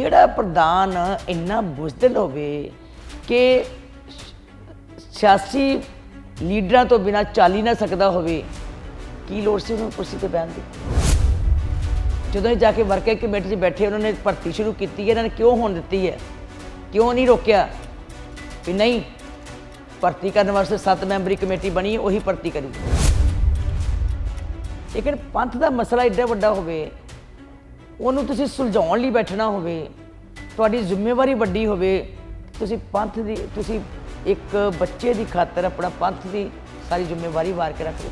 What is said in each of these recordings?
ਜਿਹੜਾ ਪ੍ਰਧਾਨ ਇੰਨਾ ਬੁਜ਼ਦਿਲ ਹੋਵੇ ਕਿ ਸਿਆਸੀ ਲੀਡਰਾਂ ਤੋਂ ਬਿਨਾ ਚੱਲ ਹੀ ਨਾ ਸਕਦਾ ਹੋਵੇ, ਕੀ ਲੋੜ ਸੀ ਉਹਨੂੰ ਕੁਰਸੀ ਤੇ ਬਹਿਣ ਦੀ? ਜਦੋਂ ਇਹ ਜਾ ਕੇ ਵਰਕਿੰਗ ਕਮੇਟੀ 'ਚ ਬੈਠੇ, ਉਹਨਾਂ ਨੇ ਭਰਤੀ ਸ਼ੁਰੂ ਕੀਤੀ ਹੈ, ਇਹਨਾਂ ਨੇ ਕਿਉਂ ਹੋਣ ਦਿੱਤੀ ਹੈ? ਕਿਉਂ ਨਹੀਂ ਰੋਕਿਆ ਵੀ ਨਹੀਂ, ਭਰਤੀ ਕਰਨ ਵਾਸਤੇ 7 ਮੈਂਬਰੀ ਕਮੇਟੀ ਬਣੀ ਹੈ ਉਹੀ ਭਰਤੀ ਕਰੀ। ਲੇਕਿਨ ਪੰਥ ਦਾ ਮਸਲਾ ਇੱਡਾ ਵੱਡਾ ਹੋਵੇ ਉਹਨੂੰ ਤੁਸੀਂ ਸੁਲਝਾਉਣ ਲਈ ਬੈਠਣਾ ਹੋਵੇ, ਤੁਹਾਡੀ ਜ਼ਿੰਮੇਵਾਰੀ ਵੱਡੀ ਹੋਵੇ, ਤੁਸੀਂ ਪੰਥ ਦੀ, ਤੁਸੀਂ ਇੱਕ ਬੱਚੇ ਦੀ ਖਾਤਰ ਆਪਣਾ ਪੰਥ ਦੀ ਸਾਰੀ ਜ਼ਿੰਮੇਵਾਰੀ ਵਾਰ ਕੇ ਰੱਖ। ਲਓ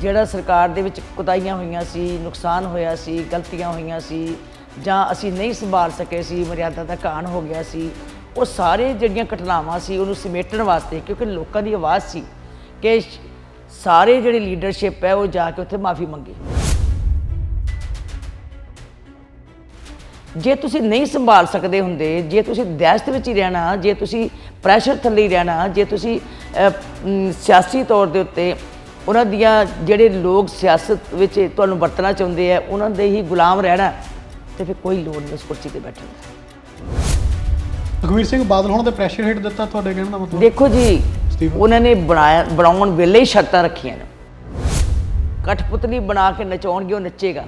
ਜਿਹੜਾ ਸਰਕਾਰ ਦੇ ਵਿੱਚ ਕੁਤਾਈਆਂ ਹੋਈਆਂ ਸੀ, ਨੁਕਸਾਨ ਹੋਇਆ ਸੀ, ਗਲਤੀਆਂ ਹੋਈਆਂ ਸੀ, ਜਾਂ ਅਸੀਂ ਨਹੀਂ ਸੰਭਾਲ ਸਕੇ ਸੀ, ਮਰਿਆਦਾ ਦਾ ਘਾਣ ਹੋ ਗਿਆ ਸੀ, ਉਹ ਸਾਰੇ ਜਿਹੜੀਆਂ ਘਟਨਾਵਾਂ ਸੀ, ਉਹਨੂੰ ਸਮੇਟਣ ਵਾਸਤੇ, ਕਿਉਂਕਿ ਲੋਕਾਂ ਦੀ ਆਵਾਜ਼ ਸੀ ਕਿ ਸਾਰੇ ਜਿਹੜੀ ਲੀਡਰਸ਼ਿਪ ਹੈ, ਉਹ ਜਾ ਕੇ ਉੱਥੇ ਮਾਫੀ ਮੰਗੇ। ਜੇ ਤੁਸੀਂ ਨਹੀਂ ਸੰਭਾਲ ਸਕਦੇ ਹੁੰਦੇ ਜੇ ਤੁਸੀਂ ਦਹਿਸ਼ਤ ਵਿੱਚ ਹੀ ਰਹਿਣਾ ਜੇ ਤੁਸੀਂ ਪ੍ਰੈਸ਼ਰ ਥੱਲੇ ਹੀ ਰਹਿਣਾ ਜੇ ਤੁਸੀਂ ਸਿਆਸੀ ਤੌਰ ਦੇ ਉੱਤੇ ਉਹਨਾਂ ਦੀਆਂ ਜਿਹੜੇ ਲੋਕ ਸਿਆਸਤ ਵਿੱਚ ਤੁਹਾਨੂੰ ਵਰਤਣਾ ਚਾਹੁੰਦੇ ਆ ਉਹਨਾਂ ਦੇ ਹੀ ਗੁਲਾਮ ਰਹਿਣਾ ਤੇ ਫਿਰ ਕੋਈ ਲੋੜ ਨਹੀਂ ਉਸ ਕੁਰਸੀ ਤੇ ਬੈਠਣ ਦੀ। ਸੁਖਵੀਰ ਸਿੰਘ ਬਾਦਲ ਹੁਣ ਦੇ ਪ੍ਰੈਸ਼ਰ ਹਿੱਟ ਦਿੱਤਾ ਤੁਹਾਡੇ ਕਹਿਣ ਦਾ ਮਤਲਬ? ਦੇਖੋ ਜੀ। ਉਹਨਾਂ ਨੇ ਬਣਾਇਆ ਬਣਾਉਣ ਵੇਲੇ ਹੀ ਸ਼ਰਤਾਂ ਰੱਖੀਆਂ ਨੇ। ਕਠਪੁਤਲੀ ਬਣਾ ਕੇ ਨਚਾਉਣਗੇ ਉਹ ਨੱਚੇਗਾ।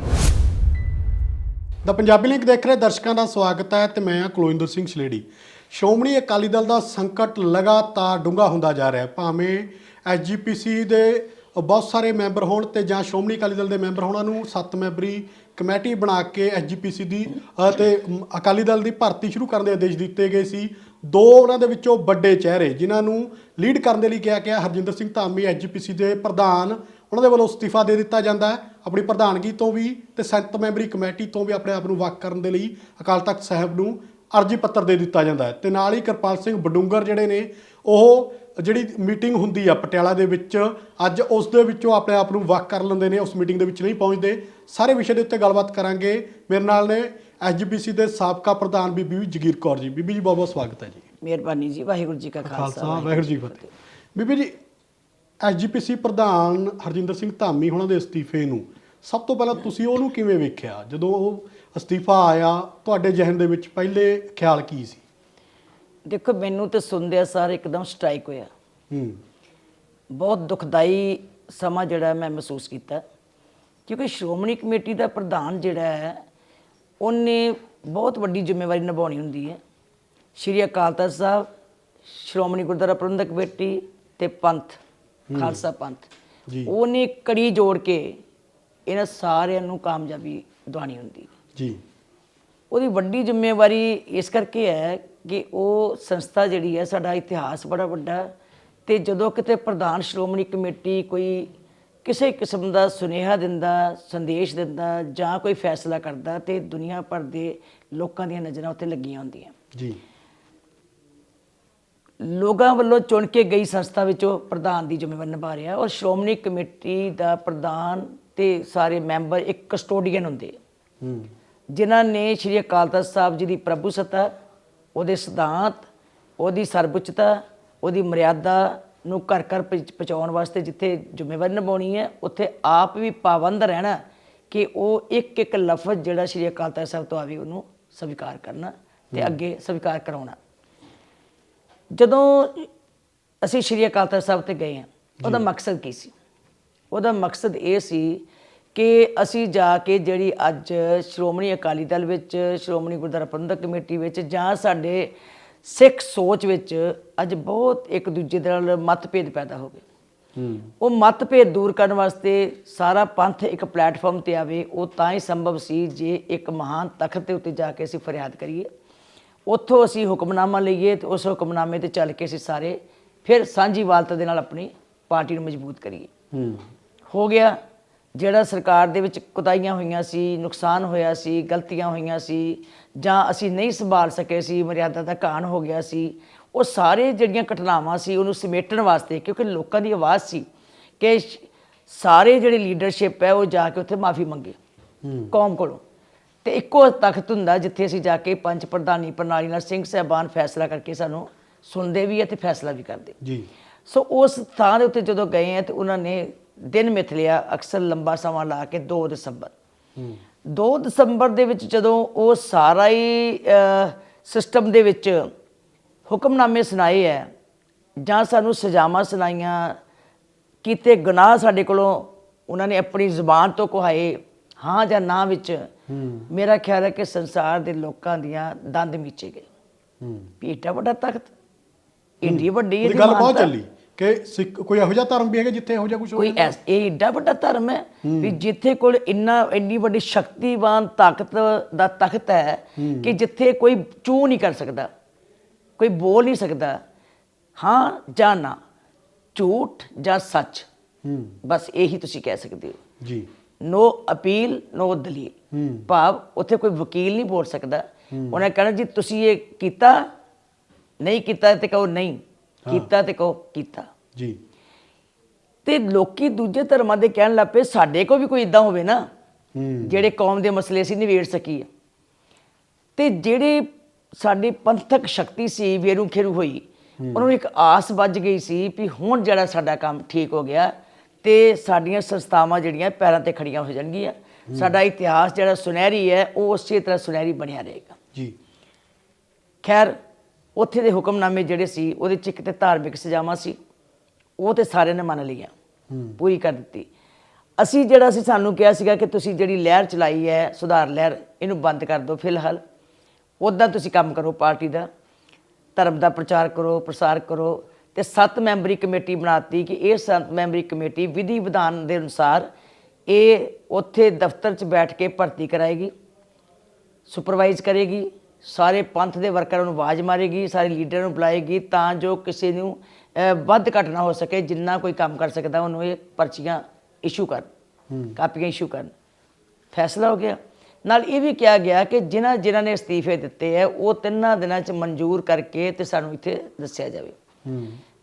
ਦਾ ਪੰਜਾਬੀ ਲਿੰਕ ਦੇਖ ਰਹੇ ਦਰਸ਼ਕਾਂ ਦਾ ਸਵਾਗਤ ਹੈ ਤੇ ਮੈਂ ਹਾਂ ਕੁਲਵਿੰਦਰ ਸਿੰਘ ਛਲੇੜੀ ਸ਼੍ਰੋਮਣੀ ਅਕਾਲੀ ਦਲ ਦਾ ਸੰਕਟ ਲਗਾਤਾਰ ਡੂੰਘਾ ਹੁੰਦਾ ਜਾ ਰਿਹਾ ਹੈ। ਭਾਵੇਂ ਐਸਜੀਪੀਸੀ ਦੇ ਬਹੁਤ ਸਾਰੇ ਮੈਂਬਰ ਹੋਣ ਤੇ ਜਾਂ ਸ਼੍ਰੋਮਣੀ ਅਕਾਲੀ ਦਲ ਦੇ ਮੈਂਬਰ ਹੋਣਾ ਨੂੰ ਸੱਤ ਮੈਂਬਰੀ ਕਮੇਟੀ ਬਣਾ ਕੇ ਐਸਜੀਪੀਸੀ ਦੀ ਅ, ਤੇ ਮ, ਅਕਾਲੀ ਦਲ ਦੀ ਭਰਤੀ ਸ਼ੁਰੂ ਕਰਨ ਦੇ ਆਦੇਸ਼ ਦਿੱਤੇ ਗਏ ਸੀ। ਦੋ ਉਹਨਾਂ ਦੇ ਵਿੱਚੋਂ ਵੱਡੇ ਚਿਹਰੇ ਜਿਨ੍ਹਾਂ ਨੂੰ ਲੀਡ ਕਰਨ ਦੇ ਲਈ ਕਿਹਾ ਗਿਆ ਹਰਜਿੰਦਰ ਸਿੰਘ ਧਾਮੀ ਐਸਜੀਪੀਸੀ ਦੇ ਪ੍ਰਧਾਨ ਉਹਨਾਂ ਦੇ ਵੱਲੋਂ ਅਸਤੀਫਾ ਦੇ ਦਿੱਤਾ ਜਾਂਦਾ ਹੈ। ਆਪਣੀ ਪ੍ਰਧਾਨਗੀ ਤੋਂ ਵੀ ਤੇ ਸੰਤ ਮੈਂਬਰੀ ਕਮੇਟੀ ਤੋਂ ਵੀ ਆਪਣੇ ਆਪ ਨੂੰ ਵੱਖ ਕਰਨ ਦੇ ਲਈ ਅਕਾਲ ਤਖਤ ਸਾਹਿਬ ਨੂੰ ਅਰਜੀ ਪੱਤਰ ਦੇ ਦਿੱਤਾ ਜਾਂਦਾ ਹੈ। ਤੇ ਨਾਲ ਹੀ ਕਿਰਪਾਲ ਸਿੰਘ ਬਡੂੰਗਰ ਜਿਹੜੇ ਨੇ ਉਹ ਜਿਹੜੀ ਮੀਟਿੰਗ ਹੁੰਦੀ ਆ ਪਟਿਆਲਾ ਦੇ ਵਿੱਚ ਅੱਜ ਉਸ ਦੇ ਵਿੱਚੋਂ ਆਪਣੇ ਆਪ ਨੂੰ ਵੱਖ ਕਰ ਲੈਂਦੇ ਨੇ ਉਸ ਮੀਟਿੰਗ ਦੇ ਵਿੱਚ ਨਹੀਂ ਪਹੁੰਚਦੇ। ਸਾਰੇ ਵਿਸ਼ੇ ਦੇ ਉੱਤੇ ਗੱਲਬਾਤ ਕਰਾਂਗੇ। ਮੇਰੇ ਨਾਲ ਨੇ ਐਸਜੀਪੀਸੀ ਦੇ ਸਾਬਕਾ ਪ੍ਰਧਾਨ ਬੀਬੀ ਜਗੀਰ ਕੌਰ ਜੀ। ਬੀਬੀ ਜੀ ਬਹੁਤ ਬਹੁਤ ਸਵਾਗਤ ਹੈ ਜੀ। ਮਿਹਰਬਾਨੀ ਜੀ ਵਾਹਿਗੁਰੂ ਜੀ ਕਾ ਖਾਲਸਾ ਖਾਲਸਾ ਵਾਹਿਗੁਰੂ ਜੀ ਕੀ ਫਤਿਹ। ਬੀਬੀ ਜੀ ਐਸਜੀਪੀਸੀ ਪ੍ਰਧਾਨ ਹਰਜਿੰਦਰ ਸਿੰਘ ਧਾਮੀ ਉਹਨਾਂ ਦੇ ਅਸਤੀਫੇ ਨੂੰ। ਸਭ ਤੋਂ ਪਹਿਲਾਂ ਤੁਸੀਂ ਉਹਨੂੰ ਕਿਵੇਂ ਵੇਖਿਆ? ਜਦੋਂ ਉਹ ਅਸਤੀਫਾ ਆਇਆ ਤੁਹਾਡੇ ਜ਼ਿਹਨ ਦੇ ਵਿੱਚ ਪਹਿਲੇ ਖਿਆਲ ਕੀ ਸੀ? ਦੇਖੋ ਮੈਨੂੰ ਤੇ ਸੁਣਦਿਆਂ ਸਾਰ ਇੱਕਦਮ ਸਟ੍ਰਾਈਕ ਹੋਇਆ। ਹੂੰ। ਬਹੁਤ ਦੁਖਦਾਈ ਸਮਾਂ ਜਿਹੜਾ ਮੈਂ ਮਹਿਸੂਸ ਕੀਤਾ। ਕਿਉਂਕਿ ਸ਼੍ਰੋਮਣੀ ਕਮੇਟੀ ਦਾ ਪ੍ਰਧਾਨ ਜਿਹੜਾ ਹੈ ਉਹਨੇ ਬਹੁਤ ਵੱਡੀ ਜ਼ਿੰਮੇਵਾਰੀ ਨਿਭਾਉਣੀ ਹੁੰਦੀ ਹੈ। ਸ਼੍ਰੀ ਅਕਾਲ ਤਖਤ ਸਾਹਿਬ ਸ਼੍ਰੋਮਣੀ ਗੁਰਦੁਆਰਾ ਪ੍ਰਬੰਧਕ ਕਮੇਟੀ ਤੇ ਪੰਥ। ਖਾਲਸਾ ਪੰਥ। ਜੀ। ਉਹਨੇ ਕੜੀ ਜੋੜ ਕੇ ਇਹਨਾਂ ਸਾਰਿਆਂ ਨੂੰ ਕਾਮਯਾਬੀ ਦਿਵਾਉਣੀ ਹੁੰਦੀ। ਜੀ। ਉਹਦੀ ਵੱਡੀ ਜ਼ਿੰਮੇਵਾਰੀ ਇਸ ਕਰਕੇ ਹੈ ਕਿ ਉਹ ਸੰਸਥਾ ਜਿਹੜੀ ਹੈ ਸਾਡਾ ਇਤਿਹਾਸ ਬੜਾ ਵੱਡਾ ਤੇ ਜਦੋਂ ਕਿਤੇ ਪ੍ਰਧਾਨ ਸ਼੍ਰੋਮਣੀ ਕਮੇਟੀ ਕੋਈ ਕਿਸੇ ਕਿਸਮ ਦਾ ਸੁਨੇਹਾ ਦਿੰਦਾ ਸੰਦੇਸ਼ ਦਿੰਦਾ ਜਾਂ ਕੋਈ ਫੈਸਲਾ ਕਰਦਾ ਤੇ ਦੁਨੀਆ ਭਰ ਦੇ ਲੋਕਾਂ ਦੀਆਂ ਨਜ਼ਰਾਂ ਉੱਤੇ ਲੱਗੀਆਂ ਹੁੰਦੀਆਂ। ਜੀ। ਲੋਕਾਂ ਵੱਲੋਂ ਚੁਣ ਕੇ ਗਈ ਸੰਸਥਾ ਵਿੱਚ ਉਹ ਪ੍ਰਧਾਨ ਦੀ ਜ਼ਿੰਮੇਵਾਰੀ ਨਿਭਾ ਰਿਹਾ ਔਰ ਸ਼੍ਰੋਮਣੀ ਕਮੇਟੀ ਦਾ ਪ੍ਰਧਾਨ ਤੇ ਸਾਰੇ ਮੈਂਬਰ ਇੱਕ ਕਸਟੋਡੀਅਨ ਹੁੰਦੇ ਹੂੰ। ਜਿਨ੍ਹਾਂ ਨੇ ਸ਼੍ਰੀ ਅਕਾਲ ਤਖਤ ਸਾਹਿਬ ਜੀ ਦੀ ਪ੍ਰਭੂ ਸੱਤਾ ਉਹਦੇ ਸਿਧਾਂਤ ਉਹਦੀ ਸਰਬਉੱਚਤਾ ਉਹਦੀ ਮਰਿਆਦਾ ਨੂੰ ਘਰ ਘਰ ਪਹੁੰਚ- ਪਹੁੰਚਾਉਣ ਵਾਸਤੇ ਜਿੱਥੇ ਜ਼ਿੰਮੇਵਾਰੀ ਨਿਭਾਉਣੀ ਹੈ ਉੱਥੇ ਆਪ ਵੀ ਪਾਬੰਦ ਰਹਿਣਾ ਕਿ ਉਹ ਇੱਕ ਇੱਕ ਲਫ਼ਜ਼ ਜਿਹੜਾ ਸ਼੍ਰੀ ਅਕਾਲ ਤਖਤ ਸਾਹਿਬ ਤੋਂ ਆਵੇ ਉਹਨੂੰ ਸਵੀਕਾਰ ਕਰਨਾ ਤੇ ਅੱਗੇ ਸਵੀਕਾਰ ਕਰਾਉਣਾ। ਜਦੋਂ ਅਸੀਂ ਸ਼੍ਰੀ ਅਕਾਲ ਤਖਤ ਸਾਹਿਬ ਤੇ ਗਏ ਹਾਂ ਉਹਦਾ ਮਕਸਦ ਕੀ ਸੀ? ਉਹਦਾ ਮਕਸਦ ਇਹ ਸੀ ਕਿ ਅਸੀਂ ਜਾ ਕੇ ਜਿਹੜੀ ਅੱਜ ਸ਼੍ਰੋਮਣੀ ਅਕਾਲੀ ਦਲ ਵਿੱਚ ਸ਼੍ਰੋਮਣੀ ਗੁਰਦੁਆਰਾ ਪ੍ਰਬੰਧਕ ਕਮੇਟੀ ਵਿੱਚ ਜਾਂ ਸਾਡੇ ਸਿੱਖ ਸੋਚ ਵਿੱਚ ਅੱਜ ਬਹੁਤ ਇੱਕ ਦੂਜੇ ਦੇ ਨਾਲ ਮਤਭੇਦ ਪੈਦਾ ਹੋ ਗਏ। ਉਹ ਮਤਭੇਦ ਦੂਰ ਕਰਨ ਵਾਸਤੇ ਸਾਰਾ ਪੰਥ ਇੱਕ ਪਲੇਟਫਾਰਮ ਤੇ ਆਵੇ ਉਹ ਤਾਂ ਹੀ ਸੰਭਵ ਸੀ ਜੇ ਇੱਕ ਮਹਾਨ ਤਖਤ ਦੇ ਉੱਤੇ ਜਾ ਕੇ ਅਸੀਂ ਫਰਿਆਦ ਕਰੀਏ। ਉੱਥੋਂ ਅਸੀਂ ਹੁਕਮਨਾਮਾ ਲਈਏ ਤੇ ਉਸ ਹੁਕਮਨਾਮੇ ਤੇ ਚੱਲ ਕੇ ਅਸੀਂ ਸਾਰੇ ਫਿਰ ਸਾਂਝੀ ਵਾਲਤਾ ਦੇ ਨਾਲ ਆਪਣੀ ਪਾਰਟੀ ਨੂੰ ਮਜ਼ਬੂਤ ਕਰੀਏ। ਹੂੰ। ਹੋ ਗਿਆ। ਜਿਹੜਾ ਸਰਕਾਰ ਦੇ ਵਿੱਚ ਕੁਤਾਈਆਂ ਹੋਈਆਂ ਸੀ ਨੁਕਸਾਨ ਹੋਇਆ ਸੀ ਗਲਤੀਆਂ ਹੋਈਆਂ ਸੀ ਜਾਂ ਅਸੀਂ ਨਹੀਂ ਸੰਭਾਲ ਸਕੇ ਸੀ ਮਰਿਆਦਾ ਦਾ ਘਾਣ ਹੋ ਗਿਆ ਸੀ ਉਹ ਸਾਰੇ ਜਿਹੜੀਆਂ ਘਟਨਾਵਾਂ ਸੀ ਉਹਨੂੰ ਸਮੇਟਣ ਵਾਸਤੇ ਕਿਉਂਕਿ ਲੋਕਾਂ ਦੀ ਆਵਾਜ਼ ਸੀ ਕਿ ਸਾਰੇ ਜਿਹੜੇ ਲੀਡਰਸ਼ਿਪ ਹੈ ਉਹ ਜਾ ਕੇ ਉੱਥੇ ਮਾਫੀ ਮੰਗੇ। ਹੂੰ। ਕੌਮ ਕੋਲੋਂ। ਤੇ ਇੱਕੋ ਤਖਤ ਹੁੰਦਾ ਜਿੱਥੇ ਅਸੀਂ ਜਾ ਕੇ ਪੰਜ ਪ੍ਰਧਾਨੀ ਪ੍ਰਣਾਲੀ ਨਾਲ ਸਿੰਘ ਸਹਿਬਾਨ ਫੈਸਲਾ ਕਰਕੇ ਸਾਨੂੰ ਸੁਣਦੇ ਵੀ ਹੈ ਤੇ ਫੈਸਲਾ ਵੀ ਕਰਦੇ। ਜੀ। ਸੋ ਉਸ ਥਾਂ ਦੇ ਉੱਤੇ ਜਦੋਂ ਗਏ ਆ ਤੇ ਉਹਨਾਂ ਨੇ ਦਿਨ ਮਿਥ ਲਿਆ ਅਕਸਰ ਲੰਬਾ ਸਮਾਂ ਲਾ ਕੇ 2 ਦਸੰਬਰ। ਹੂੰ। 2 ਦਸੰਬਰ ਦੇ ਵਿੱਚ ਜਦੋਂ ਉਹ ਸਾਰਾ ਹੀ ਸਿਸਟਮ ਦੇ ਵਿੱਚ ਹੁਕਮਨਾਮੇ ਸੁਣਾਏ ਹੈ ਜਾਂ ਸਾਨੂੰ ਸਜ਼ਾਵਾਂ ਸੁਣਾਈਆਂ ਕੀਤੇ ਗੁਨਾਹ ਸਾਡੇ ਕੋਲੋਂ ਉਹਨਾਂ ਨੇ ਆਪਣੀ ਜ਼ੁਬਾਨ ਤੋਂ ਕਹਾਏ ਹਾਂ ਜਾਂ ਨਾ ਵਿੱਚ ਮੇਰਾ ਖਿਆਲ ਹੈ ਕਿ ਸੰਸਾਰ ਦੇ ਲੋਕਾਂ ਦੀਆਂ ਦੰਦ ਮੀਚੇ ਗਏ। ਹੂੰ। ਏਡਾ ਵੱਡਾ ਤਖਤ ਏਡੀ ਵੱਡੀ ਇਹ ਗੱਲ ਬਹੁਤ। ਚੱਲੀ ਕਿ ਸਿੱਖ ਕੋਈ ਇਹੋ ਜਿਹਾ ਧਰਮ ਵੀ ਹੈਗਾ ਜਿੱਥੇ ਇਹੋ ਜਿਹਾ ਕੁਝ ਕੋਈ ਇਹ ਏਡਾ ਵੱਡਾ ਧਰਮ ਹੈ ਵੀ ਜਿੱਥੇ ਕੋਲ ਇੰਨਾ ਇੰਨੀ ਵੱਡੀ ਸ਼ਕਤੀਵਾਨ ਤਾਕਤ ਦਾ ਤਖਤ ਹੈ ਕਿ ਜਿੱਥੇ ਕੋਈ ਚੂ ਨਹੀਂ ਕਰ ਸਕਦਾ ਕੋਈ ਬੋਲ ਨਹੀਂ ਸਕਦਾ। ਹਾਂ ਜਾਂ ਨਾ ਝੂਠ ਜਾਂ ਸੱਚ। ਹੂੰ। ਬਸ ਇਹੀ ਤੁਸੀਂ ਕਹਿ ਸਕਦੇ ਹੋ। ਜੀ। ਨੋ ਅਪੀਲ ਨੋ ਦਲੀਲ। ਭਾਵ ਉੱਥੇ ਕੋਈ ਵਕੀਲ ਨਹੀਂ ਬੋਲ ਸਕਦਾ। ਉਹਨੇ ਕਹਿਣਾ ਜੀ ਤੁਸੀਂ ਇਹ ਕੀਤਾ ਨਹੀਂ ਕੀਤਾ ਤੇ ਕਹੋ ਨਹੀਂ। ਕੀਤਾ ਤੇ ਕਹੋ ਕੀਤਾ। ਜੀ। ਤੇ ਲੋਕੀ ਦੂਜੇ ਧਰਮਾਂ ਦੇ ਕਹਿਣ ਲੱਪੇ ਸਾਡੇ ਕੋ ਵੀ ਕੋਈ ਇਦਾਂ ਹੋਵੇ ਨਾ। ਜਿਹੜੇ ਕੌਮ ਦੇ ਮਸਲੇ ਅਸੀਂ ਨਿਬੇੜ ਸਕੀਏ। ਤੇ ਜਿਹੜੇ ਸਾਡੀ ਪੰਥਕ ਸ਼ਕਤੀ ਸੀ ਵੇਰੂ ਖੇਰੂ ਹੋਈ ਉਹਨਾਂ ਨੂੰ ਇੱਕ ਆਸ ਵੱਜ ਗਈ ਸੀ ਵੀ ਹੁਣ ਜਿਹੜਾ ਸਾਡਾ ਕੰਮ ਠੀਕ ਹੋ ਗਿਆ ਤੇ ਸਾਡੀਆਂ ਸੰਸਥਾਵਾਂ ਜਿਹੜੀਆਂ ਪੈਰਾਂ ਤੇ ਖੜੀਆਂ ਹੋ ਜਾਣਗੀਆਂ। ਸਾਡਾ ਇਤਿਹਾਸ ਜਿਹੜਾ ਸੁਨਹਿਰੀ ਹੈ ਉਹ ਉਸੇ ਤਰ੍ਹਾਂ ਸੁਨਹਿਰੀ ਬਣਿਆ ਰਹੇਗਾ। ਜੀ। ਖੈਰ ਉੱਥੇ ਦੇ ਹੁਕਮਨਾਮੇ ਜਿਹੜੇ ਸੀ ਉਹਦੇ ਚ ਇੱਕ ਤੇ ਧਾਰਮਿਕ ਸਜ਼ਾਵਾਂ ਸੀ ਉਹ ਤੇ ਸਾਰਿਆਂ ਨੇ ਮੰਨ ਲਈਆਂ ਪੂਰੀ ਕਰ ਦਿੱਤੀ। ਅਸੀਂ ਜਿਹੜਾ ਸੀ ਸਾਨੂੰ ਕਿਹਾ ਸੀਗਾ ਕਿ ਤੁਸੀਂ ਜਿਹੜੀ ਲਹਿਰ ਚਲਾਈ ਹੈ ਸੁਧਾਰ ਲਹਿਰ ਇਹਨੂੰ ਬੰਦ ਕਰ ਦਿਓ ਫਿਲਹਾਲ। ਉਦਾਂ ਤੁਸੀਂ ਕੰਮ ਕਰੋ ਪਾਰਟੀ ਦਾ ਧਰਮ ਦਾ ਪ੍ਰਚਾਰ ਕਰੋ ਪ੍ਰਸਾਰ ਕਰੋ ਤੇ ਸੱਤ ਮੈਂਬਰੀ ਕਮੇਟੀ ਬਣਾਤੀ ਕਿ ਇਹ ਸੱਤ ਮੈਂਬਰੀ ਕਮੇਟੀ ਵਿਧੀ ਵਿਧਾਨ ਦੇ ਅਨੁਸਾਰ ਇਹ ਉੱਥੇ ਦਫ਼ਤਰ 'ਚ ਬੈਠ ਕੇ ਭਰਤੀ ਕਰਾਏਗੀ ਸੁਪਰਵਾਈਜ਼ ਕਰੇਗੀ ਸਾਰੇ ਪੰਥ ਦੇ ਵਰਕਰਾਂ ਨੂੰ ਆਵਾਜ਼ ਮਾਰੇਗੀ ਸਾਰੇ ਲੀਡਰਾਂ ਨੂੰ ਬੁਲਾਏਗੀ ਤਾਂ ਜੋ ਕਿਸੇ ਨੂੰ ਵੱਧ ਘੱਟ ਨਾ ਹੋ ਸਕੇ ਜਿੰਨਾ ਕੋਈ ਕੰਮ ਕਰ ਸਕਦਾ ਉਹਨੂੰ ਇਹ ਪਰਚੀਆਂ ਇਸ਼ੂ ਕਰਨ ਕਾਪੀਆਂ ਇਸ਼ੂ ਕਰਨ। ਫੈਸਲਾ ਹੋ ਗਿਆ। ਨਾਲ ਇਹ ਵੀ ਕਿਹਾ ਗਿਆ ਕਿ ਜਿਨ੍ਹਾਂ ਜਿਨ੍ਹਾਂ ਨੇ ਅਸਤੀਫੇ ਦਿੱਤੇ ਹੈ ਉਹ ਤਿੰਨਾਂ ਦਿਨਾਂ 'ਚ ਮਨਜ਼ੂਰ ਕਰਕੇ ਤੇ ਸਾਨੂੰ ਇੱਥੇ ਦੱਸਿਆ ਜਾਵੇ।